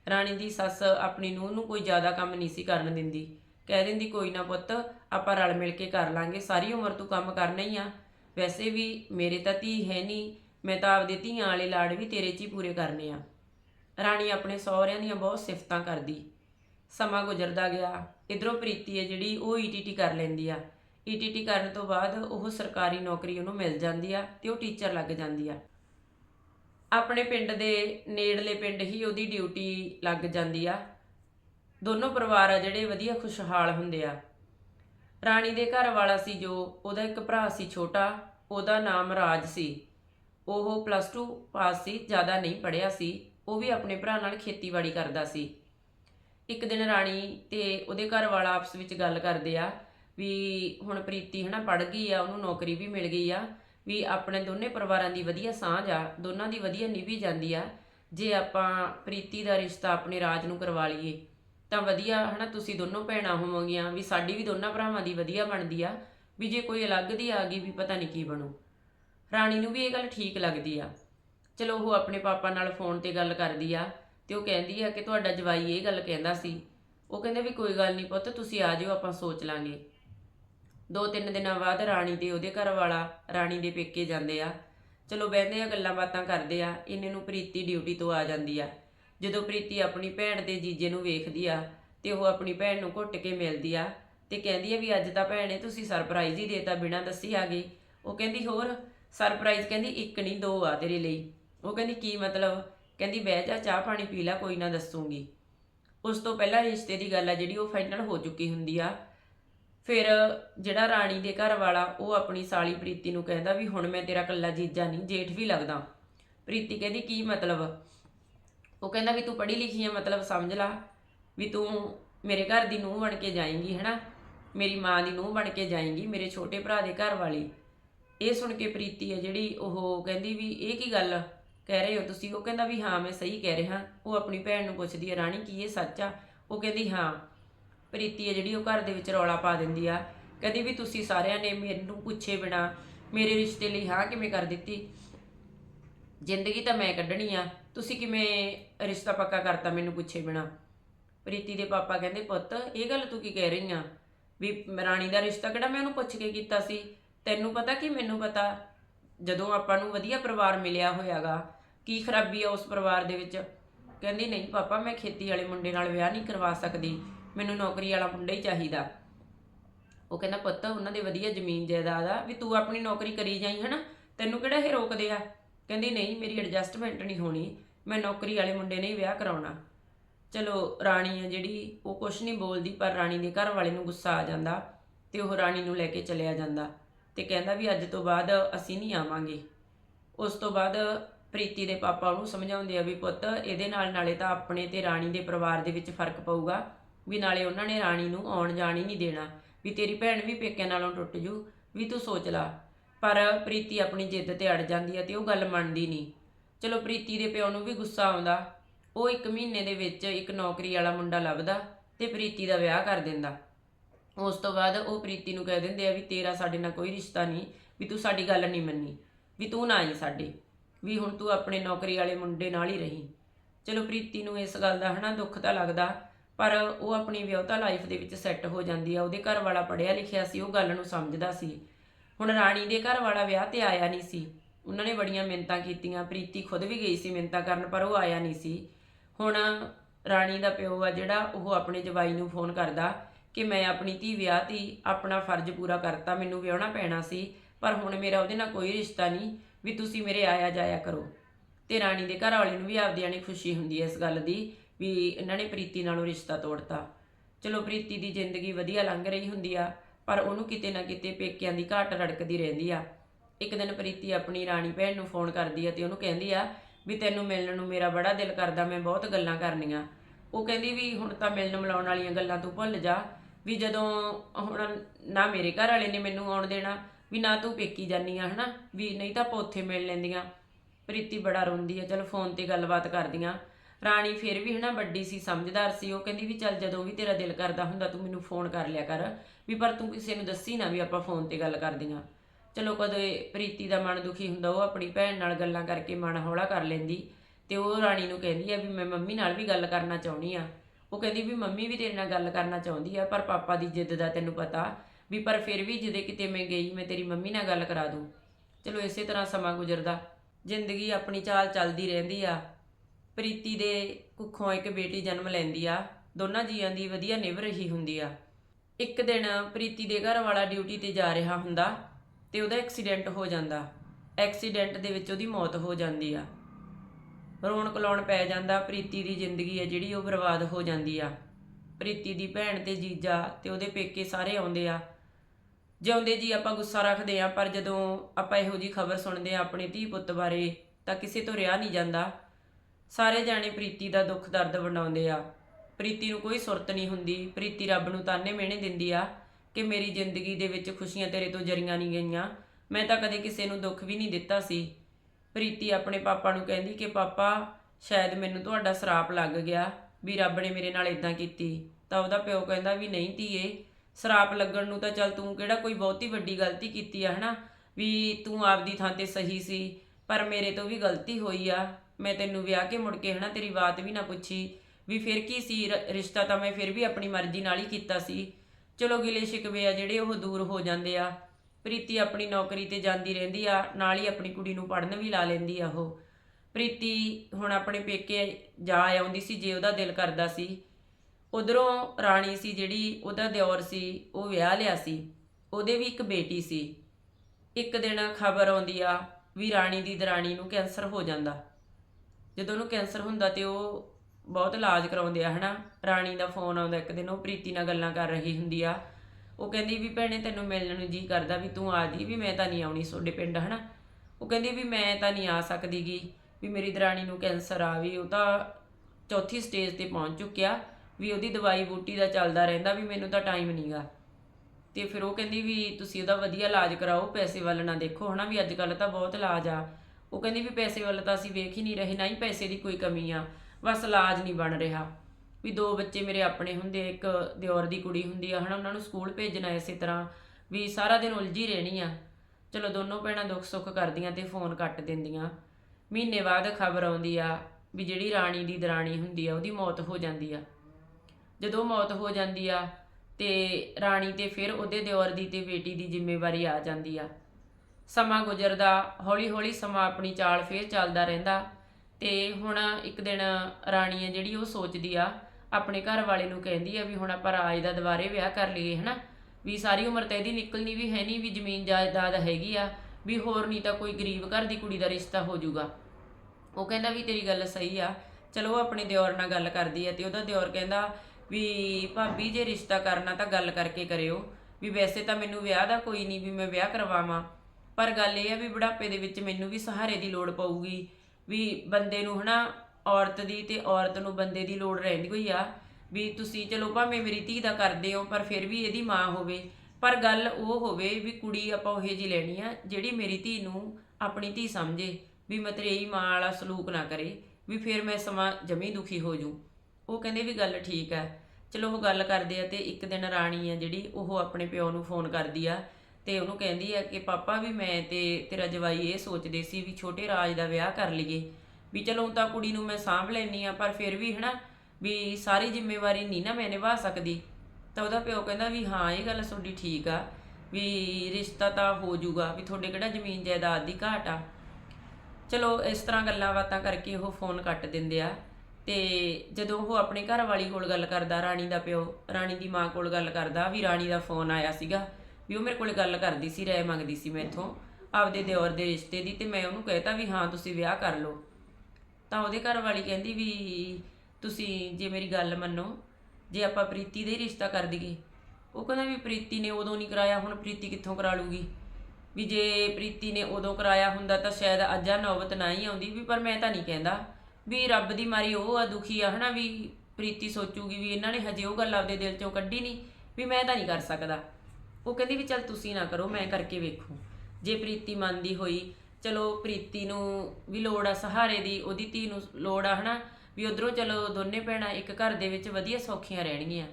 ਰਾਣੀ ਦੀ ਸੱਸ ਆਪਣੀ ਨੂੰਹ ਨੂੰ ਕੋਈ ਜ਼ਿਆਦਾ ਕੰਮ ਨਹੀਂ ਸੀ ਕਰਨ ਦਿੰਦੀ। ਕਹਿ ਦਿੰਦੀ, ਕੋਈ ਨਾ ਪੁੱਤ, ਆਪਾਂ ਰਲ ਮਿਲ ਕੇ ਕਰ ਲਾਂਗੇ, ਸਾਰੀ ਉਮਰ ਤੂੰ ਕੰਮ ਕਰਨਾ ਹੀ ਆ। ਵੈਸੇ ਵੀ ਮੇਰੇ ਤਾਂ ਧੀ ਹੈ ਨਹੀਂ, ਮੈਂ ਤਾਂ ਆਪਦੇ ਧੀਆਂ ਵਾਲੇ ਲਾੜ ਵੀ ਤੇਰੇ 'ਚ ਹੀ ਪੂਰੇ ਕਰਨੇ ਆ। ਰਾਣੀ ਆਪਣੇ ਸਹੁਰਿਆਂ ਦੀਆਂ ਬਹੁਤ ਸਿਫਤਾਂ ਕਰਦੀ। ਸਮਾਂ ਗੁਜ਼ਰਦਾ ਗਿਆ। ਇਧਰੋਂ ਪ੍ਰੀਤੀ ਹੈ ਜਿਹੜੀ ਉਹ ਈਟੀਟੀ ਕਰ ਲੈਂਦੀ ਆ। ਈਟੀਟੀ ਕਰਨ ਤੋਂ ਬਾਅਦ ਉਹ ਸਰਕਾਰੀ ਨੌਕਰੀ ਉਹਨੂੰ ਮਿਲ ਜਾਂਦੀ ਆ ਤੇ ਉਹ ਟੀਚਰ ਲੱਗ ਜਾਂਦੀ ਆ। ਆਪਣੇ ਪਿੰਡ ਦੇ ਨੇੜਲੇ ਪਿੰਡ ਹੀ ਉਹਦੀ ਡਿਊਟੀ ਲੱਗ ਜਾਂਦੀ ਆ। ਦੋਨੋਂ ਪਰਿਵਾਰ ਆ ਜਿਹੜੇ ਵਧੀਆ ਖੁਸ਼ਹਾਲ ਹੁੰਦੇ ਆ। ਰਾਣੀ ਦੇ ਘਰ ਵਾਲਾ ਸੀ ਜੋ, ਉਹਦਾ ਇੱਕ ਭਰਾ ਸੀ ਛੋਟਾ, ਉਹਦਾ ਨਾਮ ਰਾਜ ਸੀ। ਉਹ ਪਲੱਸ 2 ਪਾਸ ਸੀ, ਜ਼ਿਆਦਾ ਨਹੀਂ ਪੜ੍ਹਿਆ ਸੀ। ਉਹ ਵੀ ਆਪਣੇ ਭਰਾ ਨਾਲ ਖੇਤੀਬਾੜੀ ਕਰਦਾ ਸੀ। ਇੱਕ ਦਿਨ ਰਾਣੀ ਤੇ ਉਹਦੇ ਘਰ ਵਾਲਾ ਆਪਸ ਵਿੱਚ ਗੱਲ ਕਰਦੇ ਆ ਵੀ ਹੁਣ ਪ੍ਰੀਤੀ ਹਨਾ ਪੜ ਗਈ ਆ, ਉਹਨੂੰ ਨੌਕਰੀ ਵੀ ਮਿਲ ਗਈ ਆ, ਵੀ ਆਪਣੇ ਦੋਨੇ ਪਰਿਵਾਰਾਂ ਦੀ ਵਧੀਆ ਸਾਂਝ ਆ, ਦੋਨਾਂ ਦੀ ਵਧੀਆ ਨਿਭੀ ਜਾਂਦੀ ਆ। ਜੇ ਆਪਾਂ ਪ੍ਰੀਤੀ ਦਾ ਰਿਸ਼ਤਾ ਆਪਣੇ ਰਾਜ ਨੂੰ ਕਰਵਾ ਲਈਏ, ਤਾਂ ਵਧੀਆ ਹਨਾ ਤੁਸੀਂ ਦੋਨੋਂ ਭੈਣਾਂ ਹੋਵੋਗੀਆਂ, ਵੀ ਸਾਡੀ ਵੀ ਦੋਨਾਂ ਭਰਾਵਾਂ ਦੀ ਵਧੀਆ ਬਣਦੀ ਆ, ਵੀ ਜੇ ਕੋਈ ਅਲੱਗ ਦੀ ਆ ਗਈ ਵੀ ਪਤਾ ਨਹੀਂ ਕੀ ਬਣੂ। ਰਾਣੀ ਨੂੰ ਵੀ ਇਹ ਗੱਲ ਠੀਕ ਲੱਗਦੀ ਆ। ਚਲੋ ਉਹ ਆਪਣੇ ਪਾਪਾ ਨਾਲ ਫੋਨ ਤੇ ਗੱਲ ਕਰਦੀ ਆ ਤੇ ਉਹ ਕਹਿੰਦੀ ਆ ਕਿ ਤੁਹਾਡਾ ਜਵਾਈ ਇਹ ਗੱਲ ਕਹਿੰਦਾ ਸੀ। ਉਹ ਕਹਿੰਦੇ ਵੀ ਕੋਈ ਗੱਲ ਨਹੀਂ ਪੁੱਤ, ਤੁਸੀਂ ਆ ਜਿਓ, ਆਪਾਂ ਸੋਚ ਲਾਂਗੇ। ਦੋ ਤਿੰਨ ਦਿਨਾਂ ਬਾਅਦ ਰਾਣੀ ਤੇ ਉਹਦੇ ਘਰ ਵਾਲਾ, ਰਾਣੀ ਦੇ ਪੇਕੇ ਜਾਂਦੇ ਆ। ਚਲੋ ਬਹਿੰਦੇ ਆ, ਗੱਲਾਂ ਬਾਤਾਂ ਕਰਦੇ ਆ, ਇਹਨੇ ਨੂੰ ਪ੍ਰੀਤੀ ਡਿਊਟੀ ਤੋਂ ਆ ਜਾਂਦੀ ਆ। ਜਦੋਂ ਪ੍ਰੀਤੀ ਆਪਣੀ ਭੈਣ ਦੇ ਜੀਜੇ ਨੂੰ ਵੇਖਦੀ ਆ, ਤੇ ਉਹ ਆਪਣੀ ਭੈਣ ਨੂੰ ਘੁੱਟ ਕੇ ਮਿਲਦੀ ਆ, ਤੇ ਕਹਿੰਦੀ ਆ ਵੀ ਅੱਜ ਤਾਂ ਭੈਣੇ ਤੁਸੀਂ ਸਰਪ੍ਰਾਈਜ਼ ਹੀ ਦੇਤਾ ਬਿਨਾਂ ਦੱਸੀ ਆ ਗਈ ਉਹ ਕਹਿੰਦੀ, ਹੋਰ ਸਰਪ੍ਰਾਈਜ਼ ਕਹਿੰਦੀ, ਇੱਕ ਨਹੀਂ, ਦੋ ਆ ਤੇਰੇ ਲਈ। ਉਹ ਕਹਿੰਦੀ, ਕੀ ਮਤਲਬ? ਕਹਿੰਦੀ, ਬਹਿ ਜਾ, ਚਾਹ ਪਾਣੀ ਪੀ ਲੈ, ਕੋਈ ਨਾ ਦੱਸੂਗੀ। ਉਸ ਤੋਂ ਪਹਿਲਾਂ ਰਿਸ਼ਤੇ ਦੀ ਗੱਲ ਆ, ਜਿਹੜੀ ਉਹ ਫਾਈਨਲ ਹੋ ਚੁੱਕੀ ਹੁੰਦੀ ਆ। ਫਿਰ ਜਿਹੜਾ ਰਾਣੀ ਦੇ ਘਰ ਵਾਲਾ, ਉਹ ਆਪਣੀ ਸਾਲੀ ਪ੍ਰੀਤੀ ਨੂੰ ਕਹਿੰਦਾ ਵੀ, ਹੁਣ ਮੈਂ ਤੇਰਾ ਕੱਲਾ ਜੀਜਾ ਨਹੀਂ, ਜੇਠ ਵੀ ਲੱਗਦਾ। ਪ੍ਰੀਤੀ ਕਹਿੰਦੀ, ਕੀ ਮਤਲਬ? ਉਹ ਕਹਿੰਦਾ ਵੀ, ਤੂੰ ਪੜ੍ਹੀ ਲਿਖੀ ਹੈ ਮਤਲਬ ਸਮਝ ਲਾ ਵੀ ਤੂੰ ਮੇਰੇ ਘਰ ਦੀ ਨੂੰਹ ਬਣ ਕੇ ਜਾਏਂਗੀ, ਹੈਨਾ? ਮੇਰੀ ਮਾਂ ਦੀ ਨੂੰਹ ਬਣ ਕੇ ਜਾਏਂਗੀ, ਮੇਰੇ ਛੋਟੇ ਭਰਾ ਦੇ ਘਰ ਵਾਲੀ। ਇਹ ਸੁਣ ਕੇ ਪ੍ਰੀਤੀ ਹੈ ਜਿਹੜੀ, ਉਹ ਕਹਿੰਦੀ ਵੀ, ਇਹ ਕੀ ਗੱਲ ਕਹਿ ਰਹੇ ਹੋ ਤੁਸੀਂ, ਉਹ ਕਹਿੰਦਾ ਵੀ ਹਾਂ, ਮੈਂ ਸਹੀ ਕਹਿ ਰਿਹਾ। ਉਹ ਆਪਣੀ ਭੈਣ ਨੂੰ ਪੁੱਛਦੀ ਹੈ, ਰਾਣੀ, ਕੀ ਇਹ ਸੱਚ ਆ? ਉਹ ਕਹਿੰਦੀ, ਹਾਂ, ਪ੍ਰੀਤੀ ਹੈ ਜਿਹੜੀ, ਉਹ ਘਰ ਦੇ ਵਿੱਚ ਰੌਲਾ ਪਾ ਦਿੰਦੀ ਆ। ਕਹਿੰਦੀ ਵੀ ਤੁਸੀਂ ਸਾਰਿਆਂ ਨੇ ਮੈਨੂੰ ਪੁੱਛੇ ਬਿਨਾ ਮੇਰੇ ਰਿਸ਼ਤੇ ਲਈ ਹਾਂ ਕਿਵੇਂ ਕਰ ਦਿੱਤੀ? ਜ਼ਿੰਦਗੀ ਤਾਂ ਮੈਂ ਕੱਢਣੀ ਆ। ਤੁਸੀਂ ਕਿਵੇਂ ਰਿਸ਼ਤਾ ਪੱਕਾ ਕਰਤਾ ਮੈਨੂੰ ਪੁੱਛੇ ਬਿਨਾ? ਪ੍ਰੀਤੀ ਦੇ ਪਾਪਾ ਕਹਿੰਦੇ, ਪੁੱਤ, ਇਹ ਗੱਲ ਤੂੰ ਕੀ ਕਹਿ ਰਹੀ ਆ? ਵੀ ਰਾਣੀ ਦਾ ਰਿਸ਼ਤਾ ਕਿਹੜਾ ਮੈਂ ਉਹਨੂੰ ਪੁੱਛ ਕੇ ਕੀਤਾ ਸੀ? ਤੈਨੂੰ ਪਤਾ ਕਿ ਮੈਨੂੰ ਪਤਾ? ਜਦੋਂ ਆਪਾਂ ਨੂੰ ਵਧੀਆ ਪਰਿਵਾਰ ਮਿਲਿਆ ਹੋਇਆਗਾ, ਕੀ ਖਰਾਬੀ ਆ ਉਸ ਪਰਿਵਾਰ ਦੇ ਵਿੱਚ? ਕਹਿੰਦੀ, ਨਹੀਂ ਪਾਪਾ, ਮੈਂ ਖੇਤੀ ਵਾਲੇ ਮੁੰਡੇ ਨਾਲ ਵਿਆਹ ਨਹੀਂ ਕਰਵਾ ਸਕਦੀ। ਮੈਨੂੰ ਨੌਕਰੀ ਵਾਲਾ ਮੁੰਡਾ ਹੀ ਚਾਹੀਦਾ। ਉਹ ਕਹਿੰਦਾ, ਪੁੱਤ, ਉਹਨਾਂ ਦੇ ਵਧੀਆ ਜ਼ਮੀਨ ਜਾਇਦਾਦ ਆ। ਵੀ ਤੂੰ ਆਪਣੀ ਨੌਕਰੀ ਕਰੀ ਜਾਈ, ਹਨਾ? ਤੈਨੂੰ ਕਿਹੜਾ ਇਹ ਰੋਕਦੇ ਆ? ਕਹਿੰਦੀ, ਨਹੀਂ, ਮੇਰੀ ਐਡਜਸਟਮੈਂਟ ਨਹੀਂ ਹੋਣੀ। ਮੈਂ ਨੌਕਰੀ ਵਾਲੇ ਮੁੰਡੇ ਨੇ ਹੀ ਵਿਆਹ ਕਰਾਉਣਾ। ਚਲੋ, ਰਾਣੀ ਆ ਜਿਹੜੀ, ਉਹ ਕੁਛ ਨਹੀਂ ਬੋਲਦੀ, ਪਰ ਰਾਣੀ ਦੇ ਘਰ ਵਾਲੇ ਨੂੰ ਗੁੱਸਾ ਆ ਜਾਂਦਾ ਤੇ ਉਹ ਰਾਣੀ ਨੂੰ ਲੈ ਕੇ ਚਲਿਆ ਜਾਂਦਾ। ਤੇ ਕਹਿੰਦਾ ਵੀ ਅੱਜ ਤੋਂ ਬਾਅਦ ਅਸੀਂ ਨਹੀਂ ਆਵਾਂਗੇ। ਉਸ ਤੋਂ ਬਾਅਦ ਪ੍ਰੀਤੀ ਦੇ ਪਾਪਾ ਉਹਨੂੰ ਸਮਝਾਉਂਦੇ ਆ ਵੀ ਪੁੱਤ, ਇਹਦੇ ਨਾਲ ਨਾਲੇ ਤਾਂ ਆਪਣੇ ਤੇ ਰਾਣੀ ਦੇ ਪਰਿਵਾਰ ਦੇ ਵਿੱਚ ਫ਼ਰਕ ਪਊਗਾ, ਵੀ ਨਾਲੇ ਉਹਨਾਂ ਨੇ ਰਾਣੀ ਨੂੰ ਆਉਣ ਜਾਣ ਹੀ ਨਹੀਂ ਦੇਣਾ, ਵੀ ਤੇਰੀ ਭੈਣ ਵੀ ਪੇਕਿਆਂ ਨਾਲੋਂ ਟੁੱਟ ਜੂ, ਵੀ ਤੂੰ ਸੋਚ ਲਾ। ਪਰ ਪ੍ਰੀਤੀ ਆਪਣੀ ਜਿੱਦ ਤੇ ਅੜ ਜਾਂਦੀ ਹੈ ਤੇ ਉਹ ਗੱਲ ਮੰਨਦੀ ਨਹੀਂ। ਚਲੋ ਪ੍ਰੀਤੀ ਦੇ ਪਿਓ ਨੂੰ ਵੀ ਗੁੱਸਾ ਆਉਂਦਾ। ਉਹ ਇੱਕ ਮਹੀਨੇ ਦੇ ਵਿੱਚ ਇੱਕ ਨੌਕਰੀ ਵਾਲਾ ਮੁੰਡਾ ਲੱਭਦਾ ਤੇ ਪ੍ਰੀਤੀ ਦਾ ਵਿਆਹ ਕਰ ਦਿੰਦਾ। ਉਸ ਤੋਂ ਬਾਅਦ ਉਹ ਪ੍ਰੀਤੀ ਨੂੰ ਕਹਿ ਦਿੰਦੇ ਆ ਵੀ ਤੇਰਾ ਸਾਡੇ ਨਾਲ ਕੋਈ ਰਿਸ਼ਤਾ ਨਹੀਂ, ਵੀ ਤੂੰ ਸਾਡੀ ਗੱਲ ਨਹੀਂ ਮੰਨੀ, ਵੀ ਤੂੰ ਨਾ ਆਈ ਸਾਡੇ, ਵੀ ਹੁਣ ਤੂੰ ਆਪਣੇ ਨੌਕਰੀ ਵਾਲੇ ਮੁੰਡੇ ਨਾਲ ਹੀ ਰਹੀ। ਚਲੋ ਪ੍ਰੀਤੀ ਨੂੰ ਇਸ ਗੱਲ ਦਾ ਹਨਾ ਦੁੱਖ ਤਾਂ ਲੱਗਦਾ, ਪਰ ਉਹ ਆਪਣੀ ਵਿਆਹਤਾ ਲਾਈਫ ਦੇ ਵਿੱਚ ਸੈੱਟ ਹੋ ਜਾਂਦੀ ਆ, ਉਹਦੇ ਘਰ ਵਾਲਾ ਪੜ੍ਹਿਆ ਲਿਖਿਆ ਸੀ, ਉਹ ਗੱਲ ਨੂੰ ਸਮਝਦਾ ਸੀ। ਹੁਣ ਰਾਣੀ ਦੇ ਘਰ ਵਾਲਾ ਵਿਆਹ ਤੇ ਆਇਆ ਨਹੀਂ ਸੀ, ਉਹਨਾਂ ਨੇ ਬੜੀਆਂ ਮਿੰਨਤਾਂ ਕੀਤੀਆਂ, ਪ੍ਰੀਤੀ ਖੁਦ ਵੀ ਗਈ ਸੀ ਮਿੰਨਤਾਂ ਕਰਨ, ਪਰ ਉਹ ਆਇਆ ਨਹੀਂ ਸੀ। ਹੁਣ ਰਾਣੀ ਦਾ ਪਿਓ ਆ ਜਿਹੜਾ, ਉਹ ਆਪਣੇ ਜਵਾਈ ਨੂੰ ਫੋਨ ਕਰਦਾ ਕਿ ਮੈਂ ਆਪਣੀ ਧੀ ਵਿਆਹਤੀ ਆਪਣਾ ਫਰਜ਼ ਪੂਰਾ ਕਰਤਾ, ਮੈਨੂੰ ਵਿਆਹਣਾ ਪੈਣਾ ਸੀ, ਪਰ ਹੁਣ ਮੇਰਾ ਉਹਦੇ ਨਾਲ ਕੋਈ ਰਿਸ਼ਤਾ ਨਹੀਂ, ਵੀ ਤੁਸੀਂ ਮੇਰੇ ਆਇਆ ਜਾਇਆ ਕਰੋ। ਤੇ ਰਾਣੀ ਦੇ ਘਰ ਵਾਲੇ ਨੂੰ ਵੀ ਆਪਦੀ ਆਣੀ ਖੁਸ਼ੀ ਹੁੰਦੀ ਹੈ ਇਸ ਗੱਲ ਦੀ, ਵੀ ਇਹਨਾਂ ਨੇ ਪ੍ਰੀਤੀ ਨਾਲੋਂ ਰਿਸ਼ਤਾ ਤੋੜਤਾ। ਚਲੋ ਪ੍ਰੀਤੀ ਦੀ ਜ਼ਿੰਦਗੀ ਵਧੀਆ ਲੰਘ ਰਹੀ ਹੁੰਦੀ ਆ, ਪਰ ਉਹਨੂੰ ਕਿਤੇ ਨਾ ਕਿਤੇ ਪੇਕਿਆਂ ਦੀ ਘਾਟ ਰੜਕਦੀ ਰਹਿੰਦੀ ਆ। ਇੱਕ ਦਿਨ ਪ੍ਰੀਤੀ ਆਪਣੀ ਰਾਣੀ ਭੈਣ ਨੂੰ ਫੋਨ ਕਰਦੀ ਆ ਤੇ ਉਹਨੂੰ ਕਹਿੰਦੀ ਆ, ਵੀ ਤੈਨੂੰ ਮਿਲਣ ਨੂੰ ਮੇਰਾ ਬੜਾ ਦਿਲ ਕਰਦਾ, ਮੈਂ ਬਹੁਤ ਗੱਲਾਂ ਕਰਨੀਆਂ। ਉਹ ਕਹਿੰਦੀ ਵੀ ਹੁਣ ਤਾਂ ਮਿਲਣ ਮਿਲਾਉਣ ਵਾਲੀਆਂ ਗੱਲਾਂ ਤੂੰ ਭੁੱਲ ਜਾ ਵੀ ਜਦੋਂ ਹੁਣ ਨਾ ਮੇਰੇ ਘਰ ਵਾਲੇ ਨੇ ਮੈਨੂੰ ਆਉਣ ਦੇਣਾ, ਵੀ ਨਾ ਤੂੰ ਪੇਕੀ ਜਾਨੀ ਆ, ਹਨਾ? ਵੀ ਨਹੀਂ ਤਾਂ ਆਪਾਂ ਉੱਥੇ ਮਿਲ ਲੈਂਦੀਆਂ। ਪ੍ਰੀਤੀ ਬੜਾ ਰੋਂਦੀ ਆ, ਚਲ ਫੋਨ ਤੇ ਗੱਲਬਾਤ ਕਰਦੀਆਂ। ਰਾਣੀ ਫਿਰ ਵੀ, ਹਨਾ, ਵੱਡੀ ਸੀ, ਸਮਝਦਾਰ ਸੀ, ਉਹ ਕਹਿੰਦੀ ਵੀ ਚੱਲ ਜਦੋਂ ਵੀ ਤੇਰਾ ਦਿਲ ਕਰਦਾ ਹੁੰਦਾ, ਤੂੰ ਮੈਨੂੰ ਫੋਨ ਕਰ ਲਿਆ ਕਰ। ਵੀ ਪਰ ਤੂੰ ਕਿਸੇ ਨੂੰ ਦੱਸੀ ਨਾ ਵੀ ਆਪਾਂ ਫੋਨ ਤੇ ਗੱਲ ਕਰਦੀਆਂ। ਚਲੋ ਕਦੇ ਪ੍ਰੀਤੀ ਦਾ ਮਨ ਦੁਖੀ ਹੁੰਦਾ, ਉਹ ਆਪਣੀ ਭੈਣ ਨਾਲ ਗੱਲਾਂ ਕਰਕੇ ਮਨ ਹੌਲਾ ਕਰ ਲੈਂਦੀ ਤੇ ਉਹ ਰਾਣੀ ਨੂੰ ਕਹਿੰਦੀ ਆ ਵੀ ਮੈਂ ਮੰਮੀ ਨਾਲ ਵੀ ਗੱਲ ਕਰਨਾ ਚਾਹੁੰਦੀ ਆ। ਉਹ ਕਹਿੰਦੀ ਵੀ ਮੰਮੀ ਵੀ ਤੇਰੇ ਨਾਲ ਗੱਲ ਕਰਨਾ ਚਾਹੁੰਦੀ ਆ, ਪਰ ਪਾਪਾ ਦੀ ਜਿੱਦ ਦਾ ਤੈਨੂੰ ਪਤਾ ਵੀ ਪਰ ਫਿਰ ਵੀ ਜਿਹਦੇ ਕਿਤੇ ਮੈਂ ਗਈ, ਮੈਂ ਤੇਰੀ ਮੰਮੀ ਨਾਲ ਗੱਲ ਕਰਾ ਦੂੰ। ਚਲੋ ਇਸੇ ਤਰ੍ਹਾਂ ਸਮਾਂ ਗੁਜ਼ਰਦਾ। ਜ਼ਿੰਦਗੀ ਆਪਣੀ ਚਾਲ ਚੱਲਦੀ ਰਹਿੰਦੀ ਆ। ਪ੍ਰੀਤੀ ਦੇ ਕੁੱਖੋਂ ਇੱਕ ਬੇਟੀ ਜਨਮ ਲੈਂਦੀ ਆ। ਦੋਨਾਂ ਜੀਆਂ ਦੀ ਵਧੀਆ ਨਿਭ ਰਹੀ ਹੁੰਦੀ ਆ। ਇੱਕ ਦਿਨ ਪ੍ਰੀਤੀ ਦੇ ਘਰ ਵਾਲਾ ਡਿਊਟੀ ਤੇ ਜਾ ਰਿਹਾ ਹੁੰਦਾ ਤੇ ਉਹਦਾ ਐਕਸੀਡੈਂਟ ਹੋ ਜਾਂਦਾ। ਐਕਸੀਡੈਂਟ ਦੇ ਵਿੱਚ ਉਹਦੀ ਮੌਤ ਹੋ ਜਾਂਦੀ ਆ। ਰੋਣ ਕਲਾਉਣ ਪੈ ਜਾਂਦਾ, ਪ੍ਰੀਤੀ ਦੀ ਜ਼ਿੰਦਗੀ ਹੈ ਜਿਹੜੀ ਉਹ ਬਰਬਾਦ ਹੋ ਜਾਂਦੀ ਆ। ਪ੍ਰੀਤੀ ਦੀ ਭੈਣ ਤੇ ਜੀਜਾ ਤੇ ਉਹਦੇ ਪੇਕੇ ਸਾਰੇ ਆਉਂਦੇ ਆ। ਜਿਉਂਦੇ ਜੀ ਆਪਾਂ ਗੁੱਸਾ ਰੱਖਦੇ ਆ, ਪਰ ਜਦੋਂ ਆਪਾਂ ਇਹੋ ਜੀ ਖਬਰ ਸੁਣਦੇ ਆ ਆਪਣੇ ਧੀ ਪੁੱਤ ਬਾਰੇ, ਤਾਂ ਕਿਸੇ ਤੋਂ ਰਿਹਾ ਨਹੀਂ ਜਾਂਦਾ। ਸਾਰੇ ਜਾਣੇ ਪ੍ਰੀਤੀ ਦਾ ਦੁੱਖ ਦਰਦ ਵੰਡਾਉਂਦੇ ਆ। ਪ੍ਰੀਤੀ ਨੂੰ ਕੋਈ ਸੁਰਤ ਨਹੀਂ ਹੁੰਦੀ। ਪ੍ਰੀਤੀ ਰੱਬ ਨੂੰ ਤਾਨੇ ਮਿਹਣੇ ਦਿੰਦੀ ਆ ਕਿ ਮੇਰੀ ਜ਼ਿੰਦਗੀ ਦੇ ਵਿੱਚ ਖੁਸ਼ੀਆਂ ਤੇਰੇ ਤੋਂ ਜਰੀਆਂ ਨਹੀਂ ਗਈਆਂ। ਮੈਂ ਤਾਂ ਕਦੇ ਕਿਸੇ ਨੂੰ ਦੁੱਖ ਵੀ ਨਹੀਂ ਦਿੱਤਾ ਸੀ। ਪ੍ਰੀਤੀ ਆਪਣੇ ਪਾਪਾ ਨੂੰ ਕਹਿੰਦੀ ਕਿ ਪਾਪਾ, ਸ਼ਾਇਦ ਮੈਨੂੰ ਤੁਹਾਡਾ ਸਰਾਪ ਲੱਗ ਗਿਆ ਵੀ ਰੱਬ ਨੇ ਮੇਰੇ ਨਾਲ ਇਦਾਂ ਕੀਤੀ। ਤਾਂ ਉਹਦਾ ਪਿਓ ਕਹਿੰਦਾ ਵੀ ਨਹੀਂ ਧੀਏ, ਸਰਾਪ ਲੱਗਣ ਨੂੰ ਤਾਂ ਚੱਲ ਤੂੰ ਕਿਹੜਾ ਕੋਈ ਬਹੁਤੀ ਵੱਡੀ ਗਲਤੀ ਕੀਤੀ ਆ, ਹਨਾ? ਵੀ ਤੂੰ ਆਪਦੀ ਥਾਂ ਤੇ ਸਹੀ ਸੀ, ਪਰ ਮੇਰੇ ਤੋਂ ਵੀ ਗਲਤੀ ਹੋਈ ਆ। ਮੈਂ ਤੈਨੂੰ ਵਿਆਹ ਕੇ ਮੁੜ ਕੇ, ਹਨਾ, ਤੇਰੀ ਬਾਤ ਵੀ ਨਾ ਪੁੱਛੀ। ਵੀ ਫਿਰ ਕੀ ਸੀ? ਰ- ਰਿਸ਼ਤਾ ਤਾਂ ਮੈਂ ਫਿਰ ਵੀ ਆਪਣੀ ਮਰਜ਼ੀ ਨਾਲ ਹੀ ਕੀਤਾ ਸੀ। ਚਲੋ ਗਿਲੇ ਸ਼ਿਕਵੇ ਆ ਜਿਹੜੇ ਉਹ ਦੂਰ ਹੋ ਜਾਂਦੇ ਆ। ਪ੍ਰੀਤੀ ਆਪਣੀ ਨੌਕਰੀ ਤੇ ਜਾਂਦੀ ਰਹਿੰਦੀ ਆ, ਨਾਲ ਹੀ ਆਪਣੀ ਕੁੜੀ ਨੂੰ ਪੜਨ ਵੀ ਲਾ ਲੈਂਦੀ ਆ ਉਹ। ਪ੍ਰੀਤੀ ਹੁਣ ਆਪਣੇ ਪੇਕੇ ਜਾ ਆਉਂਦੀ ਸੀ, ਜੇ ਉਹਦਾ ਦਿਲ ਕਰਦਾ ਸੀ। ਉਧਰੋਂ ਰਾਣੀ ਸੀ ਜਿਹੜੀ, ਉਹਦਾ ਦਿਓਰ ਸੀ, ਉਹ ਵਿਆਹ ਲਿਆ ਸੀ। ਉਹਦੇ ਵੀ ਇੱਕ ਬੇਟੀ ਸੀ। ਇੱਕ ਦਿਨ ਖਬਰ ਆਉਂਦੀ ਆ ਵੀ ਰਾਣੀ ਦੀ ਦਰਾਣੀ ਨੂੰ ਕੈਂਸਰ ਹੋ ਜਾਂਦਾ। ਜਦੋਂ ਉਹਨੂੰ ਕੈਂਸਰ ਹੁੰਦਾ ਤੇ ਉਹ ਬਹੁਤ ਇਲਾਜ ਕਰਾਉਂਦੇ ਆ, ਹਨਾ? ਰਾਣੀ ਦਾ ਫੋਨ ਆਉਂਦਾ ਇੱਕ ਦਿਨ, ਉਹ ਪ੍ਰੀਤੀ ਨਾਲ ਗੱਲਾਂ ਕਰ ਰਹੀ ਹੁੰਦੀ ਆ। ਉਹ ਕਹਿੰਦੀ ਵੀ ਭੈਣੇ ਤੈਨੂੰ ਮਿਲਣ ਨੂੰ ਜੀ ਕਰਦਾ ਵੀ ਤੂੰ ਆ ਜੀ, ਵੀ ਮੈਂ ਤਾਂ ਨਹੀਂ ਆਉਣੀ ਤੁਹਾਡੇ ਪਿੰਡ, ਹਨਾ? ਉਹ ਕਹਿੰਦੀ ਵੀ ਮੈਂ ਤਾਂ ਨਹੀਂ ਆ ਸਕਦੀਗੀ, ਵੀ ਮੇਰੀ ਦਰਾਣੀ ਨੂੰ ਕੈਂਸਰ ਆ ਵੀ, ਉਹ ਤਾਂ ਚੌਥੀ ਸਟੇਜ ਤੇ ਪਹੁੰਚ ਚੁੱਕਿਆ, ਵੀ ਉਹਦੀ ਦਵਾਈ ਬੂਟੀ ਦਾ ਚੱਲਦਾ ਰਹਿੰਦਾ, ਵੀ ਮੈਨੂੰ ਤਾਂ ਟਾਈਮ ਨਹੀਂਗਾ ਤੇ ਫਿਰ ਉਹ ਕਹਿੰਦੀ ਵੀ ਤੁਸੀਂ ਉਹਦਾ ਵਧੀਆ ਇਲਾਜ ਕਰਾਓ, ਪੈਸੇ ਵੱਲ ਨਾ ਦੇਖੋ, ਹਨਾ? ਵੀ ਅੱਜ ਕੱਲ ਤਾਂ ਬਹੁਤ ਇਲਾਜ ਆ। ਉਹ ਕਹਿੰਦੀ ਵੀ ਪੈਸੇ ਵੱਲ ਤਾਂ ਅਸੀਂ ਵੇਖ ਹੀ ਨਹੀਂ ਰਹੇ, ਨਾ ਹੀ ਪੈਸੇ ਦੀ ਕੋਈ ਕਮੀ ਆ। ਬਸ ਇਲਾਜ ਨਹੀਂ ਬਣ ਰਿਹਾ। ਵੀ ਦੋ ਬੱਚੇ ਮੇਰੇ ਆਪਣੇ ਹੁੰਦੇ, ਇੱਕ ਦਿਓਰ ਦੀ ਕੁੜੀ ਹੁੰਦੀ ਆ, ਹਨਾ, ਉਹਨਾਂ ਨੂੰ ਸਕੂਲ ਭੇਜਣਾ ਇਸੇ ਤਰ੍ਹਾਂ, ਵੀ ਸਾਰਾ ਦਿਨ ਉਲਝੀ ਰਹਿਣੀ ਆ। ਚਲੋ, ਦੋਨੋਂ ਭੈਣਾਂ ਦੁੱਖ ਸੁੱਖ ਕਰਦੀਆਂ ਤੇ ਫੋਨ ਕੱਟ ਦਿੰਦੀਆਂ। ਮਹੀਨੇ ਬਾਅਦ ਖਬਰ ਆਉਂਦੀ ਆ ਵੀ ਜਿਹੜੀ ਰਾਣੀ ਦੀ ਦਰਾਣੀ ਹੁੰਦੀ ਆ, ਉਹਦੀ ਮੌਤ ਹੋ ਜਾਂਦੀ ਆ। ਜਦੋਂ ਮੌਤ ਹੋ ਜਾਂਦੀ ਆ ਤੇ ਰਾਣੀ ਤੇ ਫਿਰ ਉਹਦੇ ਦਿਓਰ ਦੀ ਤੇ ਬੇਟੀ ਦੀ ਜ਼ਿੰਮੇਵਾਰੀ ਆ ਜਾਂਦੀ ਆ। ਸਮਾਂ ਗੁਜ਼ਰਦਾ ਹੌਲੀ ਹੌਲੀ ਸਮਾਂ ਆਪਣੀ ਚਾਲ ਫੇਰ ਚੱਲਦਾ ਰਹਿੰਦਾ ਤੇ ਹੁਣ ਇੱਕ ਦਿਨ ਰਾਣੀ ਆ ਜਿਹੜੀ ਉਹ ਸੋਚਦੀ ਆ ਆਪਣੇ ਘਰ ਵਾਲੇ ਨੂੰ ਕਹਿੰਦੀ ਆ ਵੀ ਹੁਣ ਆਪਾਂ ਰਾਜ ਦਾ ਦੁਬਾਰੇ ਵਿਆਹ ਕਰ ਲਈਏ, ਹਨਾ? ਵੀ ਸਾਰੀ ਉਮਰ ਤਾਂ ਇਹਦੀ ਨਿਕਲਣੀ ਵੀ ਹੈ ਨਹੀਂ, ਵੀ ਜ਼ਮੀਨ ਜਾਇਦਾਦ ਹੈਗੀ ਆ, ਵੀ ਹੋਰ ਨਹੀਂ ਤਾਂ ਕੋਈ ਗਰੀਬ ਘਰ ਦੀ ਕੁੜੀ ਦਾ ਰਿਸ਼ਤਾ ਹੋ ਜਾਊਗਾ। ਉਹ ਕਹਿੰਦਾ ਵੀ ਤੇਰੀ ਗੱਲ ਸਹੀ ਆ, ਚਲੋ ਉਹ ਆਪਣੇ ਦਿਓਰ ਨਾਲ ਗੱਲ ਕਰਦੀ ਆ ਤੇ ਉਹਦਾ ਦਿਓਰ ਕਹਿੰਦਾ ਵੀ ਭਾਬੀ ਜੇ ਰਿਸ਼ਤਾ ਕਰਨਾ ਤਾਂ ਗੱਲ ਕਰਕੇ ਕਰਿਓ, ਵੀ ਵੈਸੇ ਤਾਂ ਮੈਨੂੰ ਵਿਆਹ ਦਾ ਕੋਈ ਨਹੀਂ, ਵੀ ਮੈਂ ਵਿਆਹ ਕਰਵਾਵਾਂ। ਪਰ ਗੱਲ ਇਹ ਆ ਵੀ ਬੁਢਾਪੇ ਦੇ ਵਿੱਚ ਮੈਨੂੰ ਵੀ ਸਹਾਰੇ ਦੀ ਲੋੜ ਪਊਗੀ, ਵੀ ਬੰਦੇ ਨੂੰ ਹਨਾ ਔਰਤ ਦੀ ਤੇ ਔਰਤ ਨੂੰ ਬੰਦੇ ਦੀ ਲੋੜ ਰਹਿੰਦੀ ਹੋਈ ਆ, ਵੀ ਤੁਸੀਂ ਚਲੋ ਭਾਵੇਂ ਮੇਰੀ ਧੀ ਦਾ ਕਰਦੇ ਹੋ, ਪਰ ਫਿਰ ਵੀ ਇਹਦੀ ਮਾਂ ਹੋਵੇ। ਪਰ ਗੱਲ ਉਹ ਹੋਵੇ ਵੀ ਕੁੜੀ ਆਪਾਂ ਉਹੇ ਜੀ ਲੈਣੀ ਆ, ਜਿਹੜੀ ਮੇਰੀ ਧੀ ਨੂੰ ਆਪਣੀ ਧੀ ਸਮਝੇ, ਵੀ ਮਤਰੇਈ ਮਾਂ ਵਾਲਾ ਸਲੂਕ ਨਾ ਕਰੇ, ਵੀ ਫਿਰ ਮੈਂ ਸਮਾਂ ਜਮੀ ਦੁਖੀ ਹੋ ਜੂ ਉਹ ਕਹਿੰਦੇ ਵੀ ਗੱਲ ਠੀਕ ਆ। ਚਲੋ ਉਹ ਗੱਲ ਕਰਦੇ ਆ ਤੇ ਇੱਕ ਦਿਨ ਰਾਣੀ ਆ ਜਿਹੜੀ, ਉਹ ਆਪਣੇ ਪਿਓ ਨੂੰ ਫੋਨ ਕਰਦੀ ਆ ਤੇ ਉਹਨੂੰ ਕਹਿੰਦੀ ਆ ਕਿ ਪਾਪਾ ਵੀ ਮੈਂ ਤੇ ਤੇਰਾ ਜਵਾਈ ਇਹ ਸੋਚਦੇ ਸੀ ਵੀ ਛੋਟੇ ਰਾਜ ਦਾ ਵਿਆਹ ਕਰ ਲਈਏ। ਵੀ ਚਲੋ ਤਾਂ ਕੁੜੀ ਨੂੰ ਮੈਂ ਸਾਂਭ ਲੈਣੀ ਆ ਪਰ ਫਿਰ ਵੀ ਹਨਾ, ਵੀ ਸਾਰੀ ਜ਼ਿੰਮੇਵਾਰੀ ਨਹੀਂ ਨਾ ਮੈਂ ਨਿਭਾ ਸਕਦੀ। ਤਾਂ ਉਹਦਾ ਪਿਓ ਕਹਿੰਦਾ ਵੀ ਹਾਂ, ਇਹ ਗੱਲ ਤੁਹਾਡੀ ਠੀਕ ਆ, ਵੀ ਰਿਸ਼ਤਾ ਤਾਂ ਹੋ ਜਾਊਗਾ, ਵੀ ਤੁਹਾਡੇ ਕਿਹੜਾ ਜ਼ਮੀਨ ਜਾਇਦਾਦ ਦੀ ਘਾਟ ਆ। ਚਲੋ ਇਸ ਤਰ੍ਹਾਂ ਗੱਲਾਂ ਬਾਤਾਂ ਕਰਕੇ ਉਹ ਫੋਨ ਕੱਟ ਦਿੰਦੇ ਆ, ਤੇ ਜਦੋਂ ਉਹ ਆਪਣੇ ਘਰ ਵਾਲੀ ਕੋਲ ਗੱਲ ਕਰਦਾ, ਰਾਣੀ ਦਾ ਪਿਓ, ਰਾਣੀ ਦੀ ਮਾਂ ਕੋਲ ਗੱਲ ਕਰਦਾ, ਵੀ ਰਾਣੀ ਦਾ ਫੋਨ ਆਇਆ ਸੀਗਾ, ਵੀ ਉਹ ਮੇਰੇ ਕੋਲ ਗੱਲ ਕਰਦੀ ਸੀ ਰਾਏ ਮੰਗਦੀ ਸੀ ਮੈਥੋਂ, ਆਪਦੇ ਦਿਓਰ ਦੇ ਰਿਸ਼ਤੇ ਦੀ, ਤੇ ਮੈਂ ਉਹਨੂੰ ਕਹਿਤਾ ਵੀ ਹਾਂ, ਤੁਸੀਂ ਵਿਆਹ ਕਰ ਲਓ। ਤਾਂ ਉਹਦੇ ਘਰ ਵਾਲੀ ਕਹਿੰਦੀ ਵੀ ਤੁਸੀਂ ਜੇ ਮੇਰੀ ਗੱਲ ਮੰਨੋ, ਜੇ ਆਪਾਂ ਪ੍ਰੀਤੀ ਦਾ ਹੀ ਰਿਸ਼ਤਾ ਕਰ ਦਈਏ। ਉਹ ਕਹਿੰਦਾ ਵੀ ਪ੍ਰੀਤੀ ਨੇ ਉਦੋਂ ਨਹੀਂ ਕਰਾਇਆ, ਹੁਣ ਪ੍ਰੀਤੀ ਕਿੱਥੋਂ ਕਰਾ ਲੂਗੀ? ਵੀ ਜੇ ਪ੍ਰੀਤੀ ਨੇ ਉਦੋਂ ਕਰਾਇਆ ਹੁੰਦਾ ਤਾਂ ਸ਼ਾਇਦ ਅੱਜ ਆ ਨੌਬਤ ਨਾ ਹੀ ਆਉਂਦੀ ਵੀ, ਪਰ ਮੈਂ ਤਾਂ ਨਹੀਂ ਕਹਿੰਦਾ। ਵੀ ਰੱਬ ਦੀ ਮਾਰੀ ਉਹ ਆ ਦੁਖੀ ਆ, ਹਨਾ ਵੀ ਪ੍ਰੀਤੀ ਸੋਚੂਗੀ ਵੀ ਇਹਨਾਂ ਨੇ ਹਜੇ ਉਹ ਗੱਲ ਆਪਦੇ ਦਿਲ ਚੋਂ ਕੱਢੀ ਨਹੀਂ, ਵੀ ਮੈਂ ਤਾਂ ਨਹੀਂ ਕਰ ਸਕਦਾ। ਉਹ ਕਹਿੰਦੀ ਵੀ ਚੱਲ ਤੁਸੀਂ ਨਾ ਕਰੋ, ਮੈਂ ਕਰਕੇ ਵੇਖੂ। ਜੇ ਪ੍ਰੀਤੀ ਮੰਨਦੀ ਹੋਈ ਚਲੋ ਪ੍ਰੀਤੀ ਨੂੰ ਵੀ ਲੋੜ ਆ ਸਹਾਰੇ ਦੀ, ਉਹਦੀ ਧੀ ਨੂੰ ਲੋੜ ਆ ਹਨਾ, ਵੀ ਉਧਰੋਂ ਚਲੋ ਦੋਨੇ ਭੈਣਾਂ ਇੱਕ ਘਰ ਦੇ ਵਿੱਚ ਵਧੀਆ ਸੌਖੀਆਂ ਰਹਿਣਗੀਆਂ।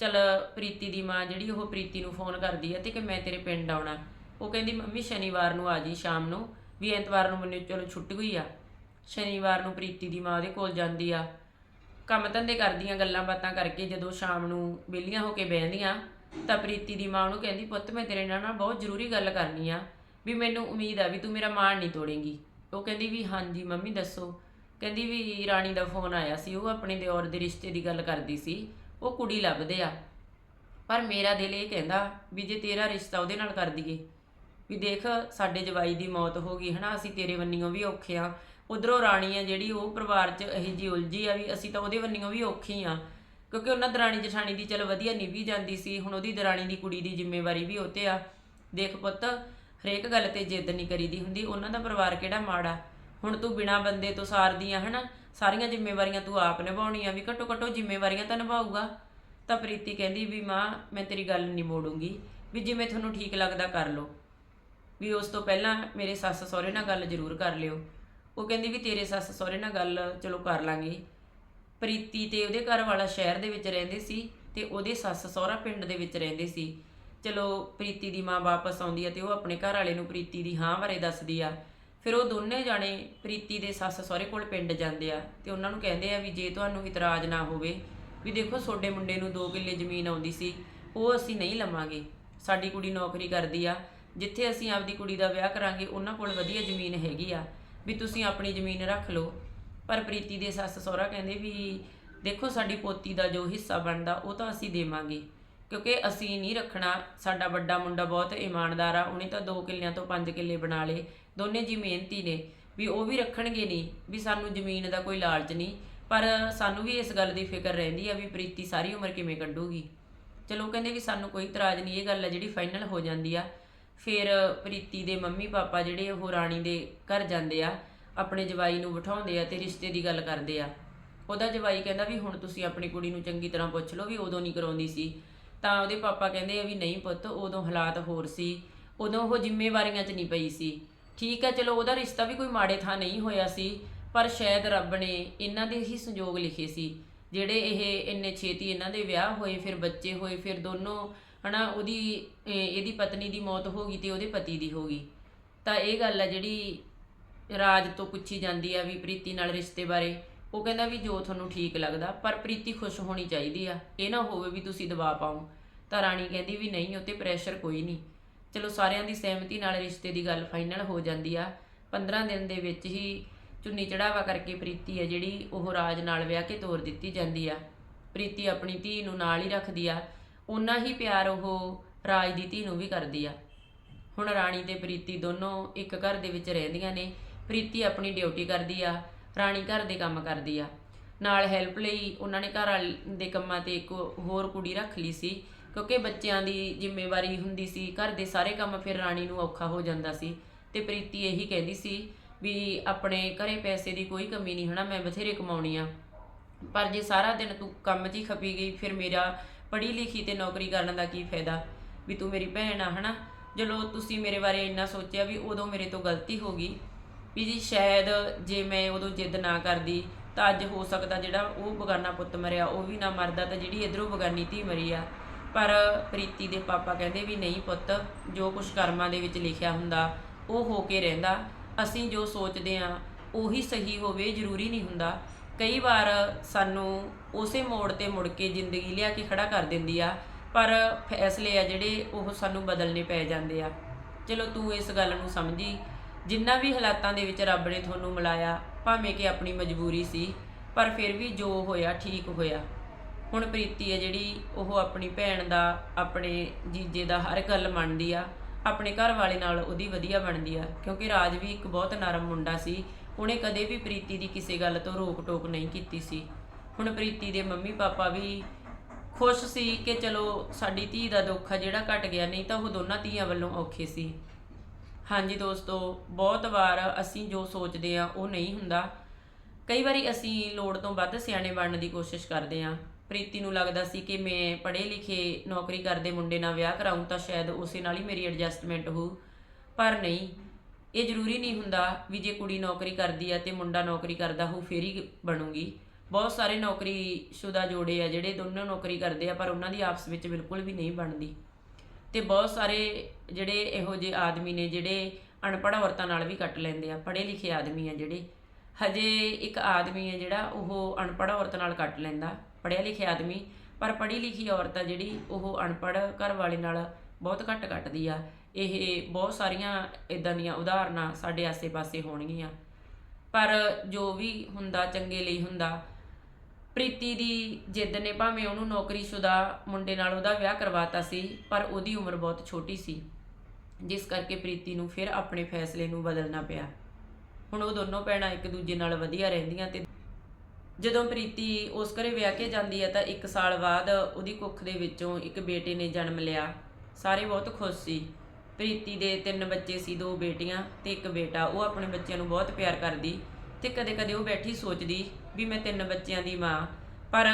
ਚਲ ਪ੍ਰੀਤੀ ਦੀ ਮਾਂ ਜਿਹੜੀ ਉਹ ਪ੍ਰੀਤੀ ਨੂੰ ਫੋਨ ਕਰਦੀ ਹੈ ਤੇ ਕਿ ਮੈਂ ਤੇਰੇ ਪਿੰਡ ਆਉਣਾ। ਉਹ ਕਹਿੰਦੀ, ਮੰਮੀ, ਸ਼ਨੀਵਾਰ ਨੂੰ ਆ ਜੀ ਸ਼ਾਮ ਨੂੰ, ਵੀ ਐਤਵਾਰ ਨੂੰ ਮੈਨੂੰ ਚਲੋ ਛੁੱਟੀ ਹੋਈ ਆ। ਸ਼ਨੀਵਾਰ ਨੂੰ ਪ੍ਰੀਤੀ ਦੀ ਮਾਂ ਉਹਦੇ ਕੋਲ ਜਾਂਦੀ ਆ। ਕੰਮ ਧੰਦੇ ਕਰਦੀਆਂ, ਗੱਲਾਂ ਬਾਤਾਂ ਕਰਕੇ ਜਦੋਂ ਸ਼ਾਮ ਨੂੰ ਵਿਹਲੀਆਂ ਹੋ ਕੇ ਬਹਿੰਦੀਆਂ, ਤਾਂ ਪ੍ਰੀਤੀ ਦੀ ਮਾਂ ਉਹਨੂੰ ਕਹਿੰਦੀ, ਪੁੱਤ, ਮੈਂ ਤੇਰੇ ਨਾਲ ਬਹੁਤ ਜ਼ਰੂਰੀ ਗੱਲ ਕਰਨੀ ਆ। ਵੀ ਮੈਨੂੰ ਉਮੀਦ ਆ ਵੀ ਤੂੰ ਮੇਰਾ ਮਾਣ ਨਹੀਂ ਤੋੜੇਂਗੀ। ਉਹ ਕਹਿੰਦੀ ਵੀ ਹਾਂਜੀ ਮੰਮੀ ਦੱਸੋ। ਕਹਿੰਦੀ ਵੀ ਰਾਣੀ ਦਾ ਫੋਨ ਆਇਆ ਸੀ, ਉਹ ਆਪਣੇ ਦਿਓਰ ਦੇ ਰਿਸ਼ਤੇ ਦੀ ਗੱਲ ਕਰਦੀ ਸੀ। ਉਹ ਕੁੜੀ ਲੱਭਦੇ ਆ। ਪਰ ਮੇਰਾ ਦਿਲ ਇਹ ਕਹਿੰਦਾ ਵੀ ਜੇ ਤੇਰਾ ਰਿਸ਼ਤਾ ਉਹਦੇ ਨਾਲ ਕਰ ਦਈਏ। ਵੀ ਦੇਖ, ਸਾਡੇ ਜਵਾਈ ਦੀ ਮੌਤ ਹੋ ਗਈ, ਹਨਾ? ਅਸੀਂ ਤੇਰੇ ਵੰਨੀਆਂ ਵੀ ਔਖੇ ਆ। ਉਧਰੋਂ ਰਾਣੀ ਆ ਜਿਹੜੀ, ਉਹ ਪਰਿਵਾਰ 'ਚ ਇਹੀ ਜੀ ਉਲਝੀ ਆ ਵੀ ਅਸੀਂ ਤਾਂ ਉਹਦੇ ਵੰਨੀਆਂ ਵੀ ਔਖੀ ਆ। ਕਿਉਂਕਿ ਉਹਨਾਂ ਦਰਾਣੀ ਜਠਾਣੀ ਦੀ ਚਲ ਵਧੀਆ ਨਿਭੀ ਜਾਂਦੀ ਸੀ। ਹੁਣ ਉਹਦੀ ਦਰਾਣੀ ਦੀ ਕੁੜੀ ਦੀ ਜ਼ਿੰਮੇਵਾਰੀ ਵੀ ਉੱਤੇ ਆ। ਦੇਖ ਪੁੱਤ ਹਰੇਕ ਗੱਲ ਤੇ ਜਿੱਦ ਨਹੀਂ ਕਰੀਦੀ ਹੁੰਦੀ, ਉਹਨਾਂ ਦਾ ਪਰਿਵਾਰ ਕਿਹੜਾ ਮਾੜਾ? ਹੁਣ ਤੂੰ ਬਿਨਾ ਬੰਦੇ ਤੋਂ ਸਾਰਦੀਆਂ, ਹਨਾ? ਸਾਰੀਆਂ ਜ਼ਿੰਮੇਵਾਰੀਆਂ ਤੂੰ ਆਪ ਨਿਭਾਉਣੀਆਂ ਵੀ ਘੱਟੋ ਘੱਟੋ ਜ਼ਿੰਮੇਵਾਰੀਆਂ ਤਾਂ ਨਿਭਾਊਗਾ। ਤਾਂ ਪ੍ਰੀਤੀ ਕਹਿੰਦੀ ਵੀ, ਮਾਂ, ਮੈਂ ਤੇਰੀ ਗੱਲ ਨਹੀਂ ਮੋੜੂੰਗੀ, ਵੀ ਜਿਵੇਂ ਤੁਹਾਨੂੰ ਠੀਕ ਲੱਗਦਾ ਕਰ ਲਓ। ਵੀ ਉਸ ਤੋਂ ਪਹਿਲਾਂ ਮੇਰੇ ਸੱਸ ਸਹੁਰੇ ਨਾਲ ਗੱਲ ਜ਼ਰੂਰ ਕਰ ਲਿਓ। ਉਹ ਕਹਿੰਦੀ ਵੀ, ਤੇਰੇ ਸੱਸ ਸਹੁਰੇ ਨਾਲ ਗੱਲ ਚਲੋ ਕਰ ਲਾਂਗੇ। ਪ੍ਰੀਤੀ ਤੇ ਉਹਦੇ ਘਰ ਵਾਲਾ ਸ਼ਹਿਰ ਦੇ ਵਿੱਚ ਰਹਿੰਦੇ ਸੀ ਤੇ ਉਹਦੇ ਸੱਸ ਸਹੁਰਾ ਪਿੰਡ ਦੇ ਵਿੱਚ ਰਹਿੰਦੇ ਸੀ। ਚਲੋ ਪ੍ਰੀਤੀ ਦੀ ਮਾਂ ਵਾਪਸ ਆਉਂਦੀ ਹੈ ਤੇ ਉਹ ਆਪਣੇ ਘਰ ਵਾਲੇ ਨੂੰ ਪ੍ਰੀਤੀ ਦੀ ਹਾਂ ਬਾਰੇ ਦੱਸਦੀ ਆ। ਫਿਰ ਉਹ ਦੋਨੇ ਜਾਣੇ ਪ੍ਰੀਤੀ ਦੇ ਸੱਸ ਸਹੁਰੇ ਕੋਲ ਪਿੰਡ ਜਾਂਦੇ ਆ ਤੇ ਉਹਨਾਂ ਨੂੰ ਕਹਿੰਦੇ ਆ ਵੀ ਜੇ ਤੁਹਾਨੂੰ ਇਤਰਾਜ਼ ਨਾ ਹੋਵੇ ਵੀ ਦੇਖੋ ਤੁਹਾਡੇ ਮੁੰਡੇ ਨੂੰ 2 ਕਿੱਲੇ ਜ਼ਮੀਨ ਆਉਂਦੀ ਸੀ, ਉਹ ਅਸੀਂ ਨਹੀਂ ਲਵਾਂਗੇ। ਸਾਡੀ ਕੁੜੀ ਨੌਕਰੀ ਕਰਦੀ ਆ, ਜਿੱਥੇ ਅਸੀਂ ਆਪਦੀ ਕੁੜੀ ਦਾ ਵਿਆਹ ਕਰਾਂਗੇ, ਉਹਨਾਂ ਕੋਲ ਵਧੀਆ ਜ਼ਮੀਨ ਹੈਗੀ ਆ, ਵੀ ਤੁਸੀਂ ਆਪਣੀ ਜ਼ਮੀਨ ਰੱਖ ਲਓ। ਪਰ ਪ੍ਰੀਤੀ ਦੇ ਸੱਸ ਸਹੁਰਾ ਕਹਿੰਦੇ ਵੀ ਦੇਖੋ ਸਾਡੀ ਪੋਤੀ ਦਾ ਜੋ ਹਿੱਸਾ ਬਣਦਾ, ਉਹ ਤਾਂ ਅਸੀਂ ਦੇਵਾਂਗੇ। ਕਿਉਂਕਿ ਅਸੀਂ ਨਹੀਂ ਰੱਖਣਾ, ਸਾਡਾ ਵੱਡਾ ਮੁੰਡਾ ਬਹੁਤ ਇਮਾਨਦਾਰ ਆ, ਉਹਨੇ ਤਾਂ 2 ਕਿੱਲਿਆਂ ਤੋਂ 5 ਕਿੱਲੇ ਬਣਾ ਲਏ, ਦੋਨੇ ਜੀ ਮਿਹਨਤੀ ਨੇ, ਵੀ ਉਹ ਵੀ ਰੱਖਣਗੇ ਨਹੀਂ, ਵੀ ਸਾਨੂੰ ਜ਼ਮੀਨ ਦਾ ਕੋਈ ਲਾਲਚ ਨਹੀਂ, ਪਰ ਸਾਨੂੰ ਵੀ ਇਸ ਗੱਲ ਦੀ ਫਿਕਰ ਰਹਿੰਦੀ ਆ ਵੀ ਪ੍ਰੀਤੀ ਸਾਰੀ ਉਮਰ ਕਿਵੇਂ ਕੱਢੂਗੀ। ਚਲੋ ਉਹ ਕਹਿੰਦੇ ਵੀ ਸਾਨੂੰ ਕੋਈ ਇਤਰਾਜ਼ ਨਹੀਂ, ਇਹ ਗੱਲ ਆ ਜਿਹੜੀ ਫਾਈਨਲ ਹੋ ਜਾਂਦੀ ਆ। ਫਿਰ ਪ੍ਰੀਤੀ ਦੇ ਮੰਮੀ ਪਾਪਾ ਜਿਹੜੇ ਉਹ ਰਾਣੀ ਦੇ ਘਰ ਜਾਂਦੇ ਆ, ਆਪਣੇ ਜਵਾਈ ਨੂੰ ਬਿਠਾਉਂਦੇ ਆ ਤੇ ਰਿਸ਼ਤੇ ਦੀ ਗੱਲ ਕਰਦੇ ਆ। ਉਹਦਾ ਜਵਾਈ ਕਹਿੰਦਾ ਵੀ ਹੁਣ ਤੁਸੀਂ ਆਪਣੀ ਕੁੜੀ ਨੂੰ ਚੰਗੀ ਤਰ੍ਹਾਂ ਪੁੱਛ ਲਓ ਵੀ ਉਦੋਂ ਨਹੀਂ ਕਰਾਉਂਦੀ ਸੀ। ਤਾਂ ਉਹਦੇ ਪਾਪਾ ਕਹਿੰਦੇ ਆ ਵੀ ਨਹੀਂ ਪੁੱਤ, ਉਦੋਂ ਹਾਲਾਤ ਹੋਰ ਸੀ। ਉਦੋਂ ਉਹ ਜ਼ਿੰਮੇਵਾਰੀਆਂ 'ਚ ਨਹੀਂ ਪਈ ਸੀ। ਠੀਕ ਹੈ ਚਲੋ ਉਹਦਾ ਰਿਸ਼ਤਾ ਵੀ ਕੋਈ ਮਾੜੇ ਥਾਂ ਨਹੀਂ ਹੋਇਆ ਸੀ, ਪਰ ਸ਼ਾਇਦ ਰੱਬ ਨੇ ਇਹਨਾਂ ਦੇ ਹੀ ਸੰਯੋਗ ਲਿਖੇ ਸੀ। ਜਿਹੜੇ ਇਹ ਇੰਨੇ ਛੇਤੀ ਇਹਨਾਂ ਦੇ ਵਿਆਹ ਹੋਏ, ਫਿਰ ਬੱਚੇ ਹੋਏ, ਫਿਰ ਦੋਨੋਂ, ਹਨਾ, ਉਹਦੀ ਇਹਦੀ ਪਤਨੀ ਦੀ ਮੌਤ ਹੋ ਗਈ ਤੇ ਉਹਦੇ ਪਤੀ ਦੀ ਹੋ ਗਈ। ਤਾਂ ਇਹ ਗੱਲ ਆ ਜਿਹੜੀ ਰਾਜ ਤੋਂ ਪੁੱਛੀ ਜਾਂਦੀ ਆ ਵੀ ਪ੍ਰੀਤੀ ਨਾਲ ਰਿਸ਼ਤੇ ਬਾਰੇ। ਉਹ ਕਹਿੰਦਾ ਵੀ ਜੋ ਤੁਹਾਨੂੰ ਠੀਕ ਲੱਗਦਾ, ਪਰ ਪ੍ਰੀਤੀ ਖੁਸ਼ ਹੋਣੀ ਚਾਹੀਦੀ ਆ। ਇਹ ਨਾ ਹੋਵੇ ਵੀ ਤੁਸੀਂ ਦਬਾਅ ਪਾਓ। ਤਾਂ ਰਾਣੀ ਕਹਿੰਦੀ ਵੀ ਨਹੀਂ ਉਹ 'ਤੇ ਪ੍ਰੈਸ਼ਰ ਕੋਈ ਨਹੀਂ। ਚਲੋ ਸਾਰਿਆਂ ਦੀ ਸਹਿਮਤੀ ਨਾਲ ਰਿਸ਼ਤੇ ਦੀ ਗੱਲ ਫਾਈਨਲ ਹੋ ਜਾਂਦੀ ਆ। 15 ਦਿਨ ਦੇ ਵਿੱਚ ਹੀ ਚੁੰਨੀ ਚੜਾਵਾ ਕਰਕੇ ਪ੍ਰੀਤੀ ਆ ਜਿਹੜੀ, ਉਹ ਰਾਜ ਨਾਲ ਵਿਆਹ ਕੇ ਤੋਰ ਦਿੱਤੀ ਜਾਂਦੀ ਆ। ਪ੍ਰੀਤੀ ਆਪਣੀ ਧੀ ਨੂੰ ਨਾਲ ਹੀ ਰੱਖਦੀ ਆ। ਉਨਾ ਹੀ ਪਿਆਰ ਉਹ ਰਾਜ ਦੀ ਧੀ ਨੂੰ ਵੀ ਕਰਦੀ ਆ। ਹੁਣ ਰਾਣੀ ਤੇ ਪ੍ਰੀਤੀ ਦੋਨੋਂ ਇੱਕ ਘਰ ਦੇ ਵਿੱਚ ਰਹਿੰਦੀਆਂ ਨੇ। ਪ੍ਰੀਤੀ ਆਪਣੀ ਡਿਊਟੀ ਕਰਦੀ ਆ। ਰਾਣੀ ਘਰ ਦੇ ਕੰਮ ਕਰਦੀ ਆ। ਨਾਲ ਹੈਲਪ ਲਈ ਉਹਨਾਂ ਨੇ ਘਰ ਵਾਲ ਦੇ ਕੰਮਾਂ ਤੇ ਇੱਕ ਹੋਰ ਕੁੜੀ ਰੱਖ ਲਈ ਸੀ, ਕਿਉਂਕਿ ਬੱਚਿਆਂ ਦੀ ਜ਼ਿੰਮੇਵਾਰੀ ਹੁੰਦੀ ਸੀ, ਘਰ ਦੇ ਸਾਰੇ ਕੰਮ ਫਿਰ ਰਾਣੀ ਨੂੰ ਔਖਾ ਹੋ ਜਾਂਦਾ ਸੀ। ਤੇ ਪ੍ਰੀਤੀ ਇਹੀ ਕਹਿੰਦੀ ਸੀ ਵੀ ਆਪਣੇ ਘਰੇ ਪੈਸੇ ਦੀ ਕੋਈ ਕਮੀ ਨਹੀਂ, ਹਨਾ, ਮੈਂ ਬਥੇਰੇ ਕਮਾਉਣੀ ਆ। ਪਰ ਜੇ ਸਾਰਾ ਦਿਨ ਤੂੰ ਕੰਮ 'ਚ ਹੀ ਖਪੀ ਗਈ, ਫਿਰ ਮੇਰਾ ਪੜ੍ਹੀ ਲਿਖੀ ਤੇ ਨੌਕਰੀ ਕਰਨ ਦਾ ਕੀ ਫਾਇਦਾ? ਵੀ ਤੂੰ ਮੇਰੀ ਭੈਣ ਆ, ਹਨਾ? ਚਲੋ ਤੁਸੀਂ ਮੇਰੇ ਬਾਰੇ ਇੰਨਾ ਸੋਚਿਆ ਵੀ ਉਦੋਂ ਮੇਰੇ ਤੋਂ ਗਲਤੀ ਹੋ ਗਈ ਵੀ ਜੀ ਸ਼ਾਇਦ ਜੇ ਮੈਂ ਉਦੋਂ ਜਿੱਦ ਨਾ ਕਰਦੀ ਤਾਂ ਅੱਜ ਹੋ ਸਕਦਾ ਜਿਹੜਾ ਉਹ ਬਗਾਨਾ ਪੁੱਤ ਮਰਿਆ, ਉਹ ਵੀ ਨਾ ਮਰਦਾ ਤਾਂ ਜਿਹੜੀ ਇਧਰੋਂ ਬਗਾਨੀ ਧੀ ਮਰੀ ਆ। ਪਰ ਪ੍ਰੀਤੀ ਦੇ ਪਾਪਾ ਕਹਿੰਦੇ ਵੀ ਨਹੀਂ ਪੁੱਤ, ਜੋ ਕੁਝ ਕਰਮਾਂ ਦੇ ਵਿੱਚ ਲਿਖਿਆ ਹੁੰਦਾ, ਉਹ ਹੋ ਕੇ ਰਹਿੰਦਾ। ਅਸੀਂ ਜੋ ਸੋਚਦੇ ਆ ਉਹੀ ਸਹੀ ਹੋਵੇ, ਜ਼ਰੂਰੀ ਨਹੀਂ ਹੁੰਦਾ। ਕਈ ਵਾਰ ਸਾਨੂੰ ਉਸੇ ਮੋੜ ਤੇ ਮੁੜ ਕੇ ਜ਼ਿੰਦਗੀ ਲਿਆ ਕੇ ਖੜਾ ਕਰ ਦਿੰਦੀ ਆ, ਪਰ ਫੈਸਲੇ ਆ ਜਿਹੜੇ ਉਹ ਸਾਨੂੰ ਬਦਲਨੇ ਪੈ ਜਾਂਦੇ ਆ। ਚਲੋ ਤੂੰ ਇਸ ਗੱਲ ਨੂੰ ਸਮਝੀ ਜਿੰਨਾ ਵੀ ਹਾਲਾਤਾਂ ਦੇ ਵਿੱਚ ਰੱਬ ਨੇ ਤੁਹਾਨੂੰ ਮਿਲਾਇਆ, ਭਾਵੇਂ ਕਿ ਆਪਣੀ ਮਜਬੂਰੀ ਸੀ, ਪਰ ਫਿਰ ਵੀ ਜੋ ਹੋਇਆ ਠੀਕ ਹੋਇਆ। ਹੁਣ ਪ੍ਰੀਤੀ ਹੈ ਜਿਹੜੀ, ਉਹ ਆਪਣੀ ਭੈਣ ਦਾ, ਆਪਣੇ ਜੀਜੇ ਦਾ ਹਰ ਗੱਲ ਮੰਨਦੀ ਆ, ਆਪਣੇ ਘਰ ਵਾਲੇ ਨਾਲ ਉਹਦੀ ਵਧੀਆ ਬਣਦੀ ਆ, ਕਿਉਂਕਿ ਰਾਜ ਵੀ ਇੱਕ ਬਹੁਤ ਨਰਮ ਮੁੰਡਾ ਸੀ, ਉਹਨੇ ਕਦੇ ਵੀ ਪ੍ਰੀਤੀ ਦੀ ਕਿਸੇ ਗੱਲ ਤੋਂ ਰੋਕ ਟੋਕ ਨਹੀਂ ਕੀਤੀ ਸੀ। ਹੁਣ ਪ੍ਰੀਤੀ ਦੇ ਮੰਮੀ ਪਾਪਾ ਵੀ ਖੁਸ਼ ਸੀ ਕਿ ਚਲੋ ਸਾਡੀ ਧੀ ਦਾ ਦੁੱਖ ਆ, ਜਿਹੜਾ ਘਟ ਗਿਆ, ਨਹੀਂ ਤਾਂ ਉਹ ਦੋਨਾਂ ਧੀਆਂ ਵੱਲੋਂ ਔਖੇ ਸੀ। ਹਾਂਜੀ ਦੋਸਤੋ, ਬਹੁਤ ਵਾਰ ਅਸੀਂ ਜੋ ਸੋਚਦੇ ਆ ਉਹ ਨਹੀਂ ਹੁੰਦਾ। ਕਈ ਵਾਰੀ ਅਸੀਂ ਲੋੜ ਤੋਂ ਵੱਧ ਸਿਆਣੇ ਬਣਨ ਦੀ ਕੋਸ਼ਿਸ਼ ਕਰਦੇ ਆ ਪ੍ਰੀਤੀ ਨੂੰ ਲੱਗਦਾ ਸੀ ਕਿ ਮੈਂ ਪੜ੍ਹੇ ਲਿਖੇ ਨੌਕਰੀ ਕਰਦੇ ਮੁੰਡੇ ਨਾਲ ਵਿਆਹ ਕਰਾਉਂ ਤਾਂ ਸ਼ਾਇਦ ਉਸੇ ਨਾਲ ਹੀ ਮੇਰੀ ਐਡਜਸਟਮੈਂਟ ਹੋਊ। ਪਰ ਨਹੀਂ, ਇਹ ਜ਼ਰੂਰੀ ਨਹੀਂ ਹੁੰਦਾ ਵੀ ਜੇ ਕੁੜੀ ਨੌਕਰੀ ਕਰਦੀ ਆ ਤੇ ਮੁੰਡਾ ਨੌਕਰੀ ਕਰਦਾ ਹੋ ਫੇਰ ਹੀ ਬਣੂਗੀ। ਬਹੁਤ ਸਾਰੇ ਨੌਕਰੀ ਸ਼ੁਦਾ ਜੋੜੇ ਆ ਜਿਹੜੇ ਦੋਨੋਂ ਨੌਕਰੀ ਕਰਦੇ ਆ ਪਰ ਉਹਨਾਂ ਦੀ ਆਪਸ ਵਿੱਚ ਬਿਲਕੁਲ ਵੀ ਨਹੀਂ ਬਣਦੀ। ਤੇ ਬਹੁਤ ਸਾਰੇ ਜਿਹੜੇ ਇਹੋ ਜਿਹੇ ਆਦਮੀ ਨੇ ਜਿਹੜੇ ਅਨਪੜ੍ਹ ਔਰਤਾਂ ਨਾਲ ਵੀ ਕੱਟ ਲੈਂਦੇ ਆ, ਪੜ੍ਹੇ ਲਿਖੇ ਆਦਮੀ ਆ ਜਿਹੜੇ। ਹਜੇ ਇੱਕ ਆਦਮੀ ਹੈ ਜਿਹੜਾ ਉਹ ਅਨਪੜ੍ਹ ਔਰਤ ਨਾਲ ਕੱਟ ਲੈਂਦਾ, ਪੜ੍ਹਿਆ ਲਿਖਿਆ ਆਦਮੀ, ਪਰ ਪੜ੍ਹੀ ਲਿਖੀ ਔਰਤ ਆ ਜਿਹੜੀ ਉਹ ਅਨਪੜ੍ਹ ਘਰ ਵਾਲੇ ਨਾਲ ਬਹੁਤ ਘੱਟ ਕੱਟਦੀ ਆ। ਇਹ ਬਹੁਤ ਸਾਰੀਆਂ ਇਦਾਂ ਦੀਆਂ ਉਦਾਹਰਨਾਂ ਸਾਡੇ ਆਸੇ-ਪਾਸੇ ਹੋਣਗੀਆਂ। ਪਰ ਜੋ ਵੀ ਹੁੰਦਾ, ਚੰਗੇ ਲਈ ਹੁੰਦਾ ਪ੍ਰੀਤੀ ਦੀ ਜਿੱਦ ਨੇ ਭਾਵੇਂ ਉਹਨੂੰ ਨੌਕਰੀਸ਼ੁਦਾ ਮੁੰਡੇ ਨਾਲ ਉਹਦਾ ਵਿਆਹ ਕਰਵਾਤਾ ਸੀ, ਪਰ ਉਹਦੀ ਉਮਰ ਬਹੁਤ ਛੋਟੀ ਸੀ, ਜਿਸ ਕਰਕੇ ਪ੍ਰੀਤੀ ਨੂੰ ਫਿਰ ਆਪਣੇ ਫੈਸਲੇ ਨੂੰ ਬਦਲਣਾ ਪਿਆ। ਹੁਣ ਉਹ ਦੋਨੋਂ ਭੈਣਾਂ ਇੱਕ ਦੂਜੇ ਨਾਲ ਵਧੀਆ ਰਹਿੰਦੀਆਂ ਤੇ ਜਦੋਂ ਪ੍ਰੀਤੀ ਉਸ ਘਰੇ ਵਿਆਹ ਕੇ ਜਾਂਦੀ ਹੈ ਤਾਂ 1 ਸਾਲ ਬਾਅਦ ਉਹਦੀ ਕੁੱਖ ਦੇ ਵਿੱਚੋਂ ਇੱਕ ਬੇਟੇ ਨੇ ਜਨਮ ਲਿਆ। ਸਾਰੇ ਬਹੁਤ ਖੁਸ਼ ਸੀ। ਪ੍ਰੀਤੀ ਦੇ ਤਿੰਨ ਬੱਚੇ ਸੀ, ਦੋ ਬੇਟੀਆਂ ਤੇ ਇੱਕ ਬੇਟਾ। ਉਹ ਆਪਣੇ ਬੱਚਿਆਂ ਨੂੰ ਬਹੁਤ ਪਿਆਰ ਕਰਦੀ ਤੇ ਕਦੇ-ਕਦੇ ਉਹ ਬੈਠੀ ਸੋਚਦੀ ਵੀ ਮੈਂ ਤਿੰਨ ਬੱਚਿਆਂ ਦੀ ਮਾਂ। ਪਰ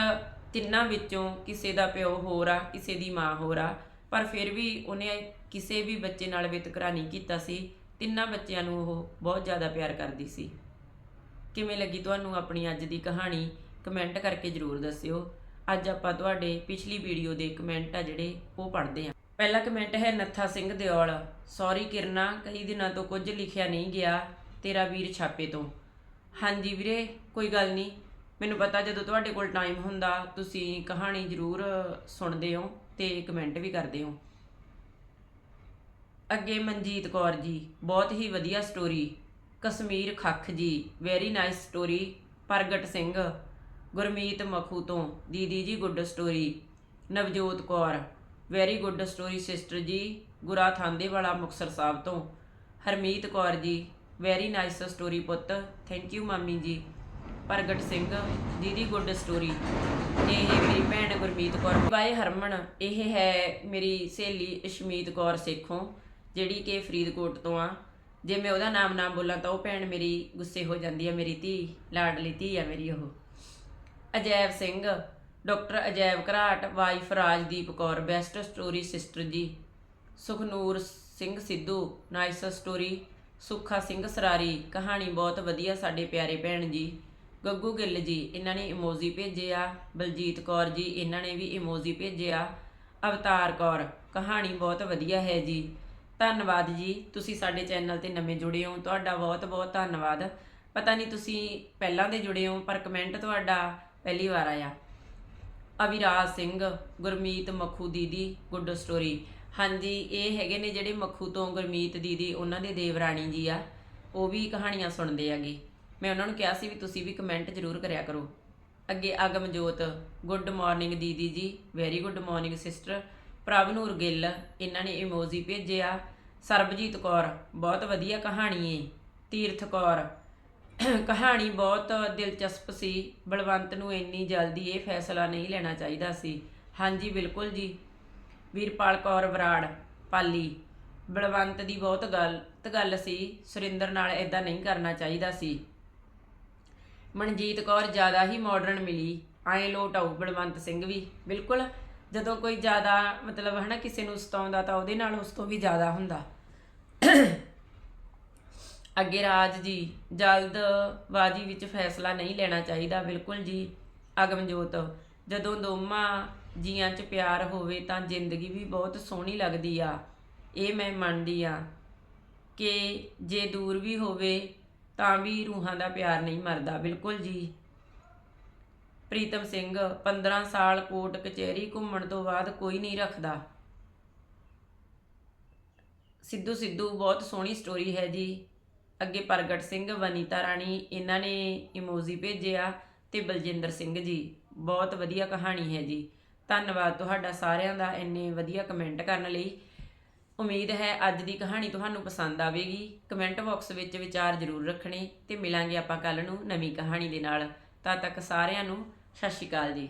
ਤਿੰਨਾਂ ਵਿੱਚੋਂ ਕਿਸੇ ਦਾ ਪਿਓ ਹੋਰ ਆ, ਕਿਸੇ ਦੀ ਮਾਂ ਹੋਰ ਆ। ਪਰ ਫਿਰ ਵੀ ਉਹਨੇ ਕਿਸੇ ਵੀ ਬੱਚੇ ਨਾਲ ਵਿਤਕਰਾ ਨਹੀਂ ਕੀਤਾ ਸੀ। ਤਿੰਨਾਂ ਬੱਚਿਆਂ ਨੂੰ ਉਹ ਬਹੁਤ ਜ਼ਿਆਦਾ ਪਿਆਰ ਕਰਦੀ ਸੀ। ਕਿਵੇਂ ਲੱਗੀ ਤੁਹਾਨੂੰ ਆਪਣੀ ਅੱਜ ਦੀ ਕਹਾਣੀ? ਕਮੈਂਟ ਕਰਕੇ ਜਰੂਰ ਦੱਸਿਓ। ਅੱਜ ਆਪਾਂ ਤੁਹਾਡੇ ਪਿਛਲੀ ਵੀਡੀਓ ਦੇ ਕਮੈਂਟ ਆ ਜਿਹੜੇ ਉਹ ਪੜ੍ਹਦੇ ਹਾਂ ਪਹਿਲਾ ਕਮੈਂਟ ਹੈ, ਨੱਥਾ ਸਿੰਘ ਦਿਓਲ ਸੌਰੀ ਕਿਰਨਾ, ਕਈ ਦਿਨਾਂ ਤੋਂ ਕੁਝ ਲਿਖਿਆ ਨਹੀਂ ਗਿਆ, ਤੇਰਾ ਵੀਰ ਛਾਪੇ ਤੋਂ। ਹਾਂਜੀ ਵੀਰੇ, ਕੋਈ ਗੱਲ ਨਹੀਂ। ਮੈਨੂੰ ਪਤਾ ਜਦੋਂ ਤੁਹਾਡੇ ਕੋਲ ਟਾਈਮ ਹੁੰਦਾ, ਤੁਸੀਂ ਕਹਾਣੀ ਜਰੂਰ ਸੁਣਦੇ ਹੋ ਤੇ ਕਮੈਂਟ ਵੀ ਕਰਦੇ ਹੋ। ਅੱਗੇ ਮਨਜੀਤ ਕੌਰ ਜੀ, ਬਹੁਤ ਹੀ ਵਧੀਆ ਸਟੋਰੀ ਕਸ਼ਮੀਰ ਖੱਖ ਜੀ ਵੈਰੀ ਨਾਈਸ ਸਟੋਰੀ ਪ੍ਰਗਟ ਸਿੰਘ, ਗੁਰਮੀਤ ਮਖੂ ਤੋਂ। ਦੀਦੀ ਜੀ good story Navjot Kaur very good story sister ਜੀ। ਗੁਰਾ ਥਾਂਦੇ ਵਾਲਾ ਮੁਕਸਰ ਸਾਹਿਬ ਤੋਂ। Harmeet Kaur ji very nice story ਪੁੱਤ। ਥੈਂਕ ਯੂ ਮਾਮੀ ਜੀ। ਪ੍ਰਗਟ ਸਿੰਘ, ਦੀਦੀ ਗੁੱਡ ਸਟੋਰੀ ਇਹ ਮੇਰੀ ਭੈਣ ਗੁਰਮੀਤ ਕੌਰ। ਬਾਏ ਹਰਮਨ, ਇਹ ਹੈ ਮੇਰੀ ਸਹੇਲੀ ਅਸ਼ਮੀਤ ਕੌਰ ਸੇਖੋਂ, ਜਿਹੜੀ ਕਿ ਫਰੀਦਕੋਟ ਤੋਂ ਆ। ਜੇ ਮੈਂ ਉਹਦਾ ਨਾਮ ਨਾ ਬੋਲਾਂ ਤਾਂ ਉਹ ਭੈਣ ਮੇਰੀ ਗੁੱਸੇ ਹੋ ਜਾਂਦੀ ਹੈ ਮੇਰੀ ਧੀ, ਲਾਡਲੀ ਧੀ ਆ ਮੇਰੀ ਉਹ। Ajaib Singh, doctor Ajaib Gharat wife Rajdeep Kaur best story sister ਜੀ। ਸੁਖਨੂਰ ਸਿੰਘ ਸਿੱਧੂ ਨਾਈਸ ਸਟੋਰੀ ਸੁੱਖਾ ਸਿੰਘ ਸਰਾਰੀ, ਕਹਾਣੀ ਬਹੁਤ ਵਧੀਆ ਸਾਡੇ ਪਿਆਰੇ ਭੈਣ ਜੀ। ਗੱਗੂ ਗਿੱਲ ਜੀ, ਇਹਨਾਂ ਨੇ ਇਮੋਜੀ ਭੇਜਿਆ ਬਲਜੀਤ ਕੌਰ ਜੀ, ਇਹਨਾਂ ਨੇ ਵੀ ਇਮੋਜੀ ਭੇਜਿਆ ਅਵਤਾਰ ਕੌਰ, ਕਹਾਣੀ ਬਹੁਤ ਵਧੀਆ ਹੈ ਜੀ। ਧੰਨਵਾਦ ਜੀ, ਤੁਸੀਂ ਸਾਡੇ ਚੈਨਲ ਤੇ ਨਵੇਂ ਜੁੜੇ ਹੋ, ਤੁਹਾਡਾ ਬਹੁਤ-ਬਹੁਤ ਧੰਨਵਾਦ। ਪਤਾ ਨਹੀਂ ਤੁਸੀਂ ਪਹਿਲਾਂ ਦੇ ਜੁੜੇ ਹੋ, ਪਰ ਕਮੈਂਟ ਤੁਹਾਡਾ ਪਹਿਲੀ ਵਾਰ ਆਇਆ। ਅਵਿਰਾਜ ਸਿੰਘ, ਗੁਰਮੀਤ ਮੱਖੂ ਦੀਦੀ, ਗੁੱਡ ਸਟੋਰੀ ਹਾਂਜੀ, ਇਹ ਹੈਗੇ ਨੇ ਜਿਹੜੇ ਮੱਖੂ ਤੋਂ ਗੁਰਮੀਤ ਦੀਦੀ, ਉਹਨਾਂ ਦੇ ਦੇਵਰਾਣੀ ਜੀ ਆ। ਉਹ ਵੀ ਕਹਾਣੀਆਂ ਸੁਣਦੇ ਆਗੇ। ਮੈਂ ਉਹਨਾਂ ਨੂੰ ਕਿਹਾ ਸੀ ਵੀ ਤੁਸੀਂ ਵੀ ਕਮੈਂਟ ਜ਼ਰੂਰ ਕਰਿਆ ਕਰੋ। ਅੱਗੇ ਅਗਮਜੋਤ ਗੁੱਡ ਮਾਰਨਿੰਗ ਦੀਦੀ ਜੀ very good morning sister Prabhnoor Gill, ਇਹਨਾਂ ਨੇ ਇਮੋਜੀ ਭੇਜਿਆ। ਸਰਬਜੀਤ ਕੌਰ, ਬਹੁਤ ਵਧੀਆ ਕਹਾਣੀ ਏ। ਤੀਰਥ ਕੌਰ, ਕਹਾਣੀ ਬਹੁਤ ਦਿਲਚਸਪ ਸੀ। ਬਲਵੰਤ ਨੂੰ ਇੰਨੀ ਜਲਦੀ ਇਹ ਫੈਸਲਾ ਨਹੀਂ ਲੈਣਾ ਚਾਹੀਦਾ ਸੀ। ਹਾਂਜੀ, ਬਿਲਕੁਲ ਜੀ। ਵੀਰਪਾਲ ਕੌਰ ਬਰਾੜ ਪਾਲੀ। ਬਲਵੰਤ ਦੀ ਬਹੁਤ ਗਲਤ ਗੱਲ ਸੀ, ਸੁਰਿੰਦਰ ਨਾਲ ਇਦਾਂ ਨਹੀਂ ਕਰਨਾ ਚਾਹੀਦਾ ਸੀ। ਮਨਜੀਤ ਕੌਰ ਜ਼ਿਆਦਾ ਹੀ ਮਾਡਰਨ ਮਿਲੀ, ਐ ਲੋਟ ਆਊ ਬਲਵੰਤ ਸਿੰਘ ਵੀ। ਬਿਲਕੁਲ, ਜਦੋਂ ਕੋਈ ਜ਼ਿਆਦਾ ਮਤਲਬ ਹਨਾ ਕਿਸੇ ਨੂੰ ਸਤਾਉਂਦਾ ਤਾਂ ਉਹਦੇ ਨਾਲ ਉਸ ਤੋਂ ਵੀ ਜ਼ਿਆਦਾ ਹੁੰਦਾ। ਅੱਗੇ ਰਾਜ ਜੀ, ਜਲਦਬਾਜ਼ੀ ਵਿੱਚ ਫੈਸਲਾ ਨਹੀਂ ਲੈਣਾ ਚਾਹੀਦਾ। ਬਿਲਕੁਲ ਜੀ, ਅਗਮਜੋਤ। ਜਦੋਂ ਦੋਵਾਂ ਜੀਆਂ 'ਚ ਪਿਆਰ ਹੋਵੇ ਤਾਂ ਜ਼ਿੰਦਗੀ ਵੀ ਬਹੁਤ ਸੋਹਣੀ ਲੱਗਦੀ ਆ। ਇਹ ਮੈਂ ਮੰਨਦੀ ਆ ਕਿ ਜੇ ਦੂਰ ਵੀ ਹੋਵੇ ਤਾਂ ਵੀ ਰੂਹਾਂ ਦਾ ਪਿਆਰ ਨਹੀਂ ਮਰਦਾ। ਬਿਲਕੁਲ ਜੀ। ਪ੍ਰੀਤਮ ਸਿੰਘ 15 ਸਾਲ ਕੋਟ ਕਚਹਿਰੀ ਘੁੰਮਣ ਤੋਂ ਬਾਅਦ ਕੋਈ ਨਹੀਂ ਰੱਖਦਾ। ਸਿੱਧੂ ਸਿੱਧੂ, ਬਹੁਤ ਸੋਹਣੀ ਸਟੋਰੀ ਹੈ ਜੀ। ਅੱਗੇ ਪ੍ਰਗਟ ਸਿੰਘ, ਵਨੀਤਾ ਰਾਣੀ, ਇਹਨਾਂ ਨੇ ਇਮੋਜੀ ਭੇਜਿਆ ਤੇ ਬਲਜਿੰਦਰ ਸਿੰਘ ਜੀ, ਬਹੁਤ ਵਧੀਆ ਕਹਾਣੀ ਹੈ ਜੀ। ਧੰਨਵਾਦ ਤੁਹਾਡਾ ਸਾਰਿਆਂ ਦਾ ਇੰਨੇ ਵਧੀਆ ਕਮੈਂਟ ਕਰਨ ਲਈ। ਉਮੀਦ ਹੈ ਅੱਜ ਦੀ ਕਹਾਣੀ ਤੁਹਾਨੂੰ ਪਸੰਦ ਆਵੇਗੀ। ਕਮੈਂਟ ਬਾਕਸ ਵਿੱਚ ਵਿਚਾਰ ਜ਼ਰੂਰ ਰੱਖਣੇ ਤੇ ਮਿਲਾਂਗੇ ਆਪਾਂ ਕੱਲ ਨੂੰ ਨਵੀਂ ਕਹਾਣੀ ਦੇ ਨਾਲ। ਤਦ ਤੱਕ ਸਾਰਿਆਂ ਨੂੰ ਸਤਿ ਸ਼੍ਰੀ ਅਕਾਲ ਜੀ।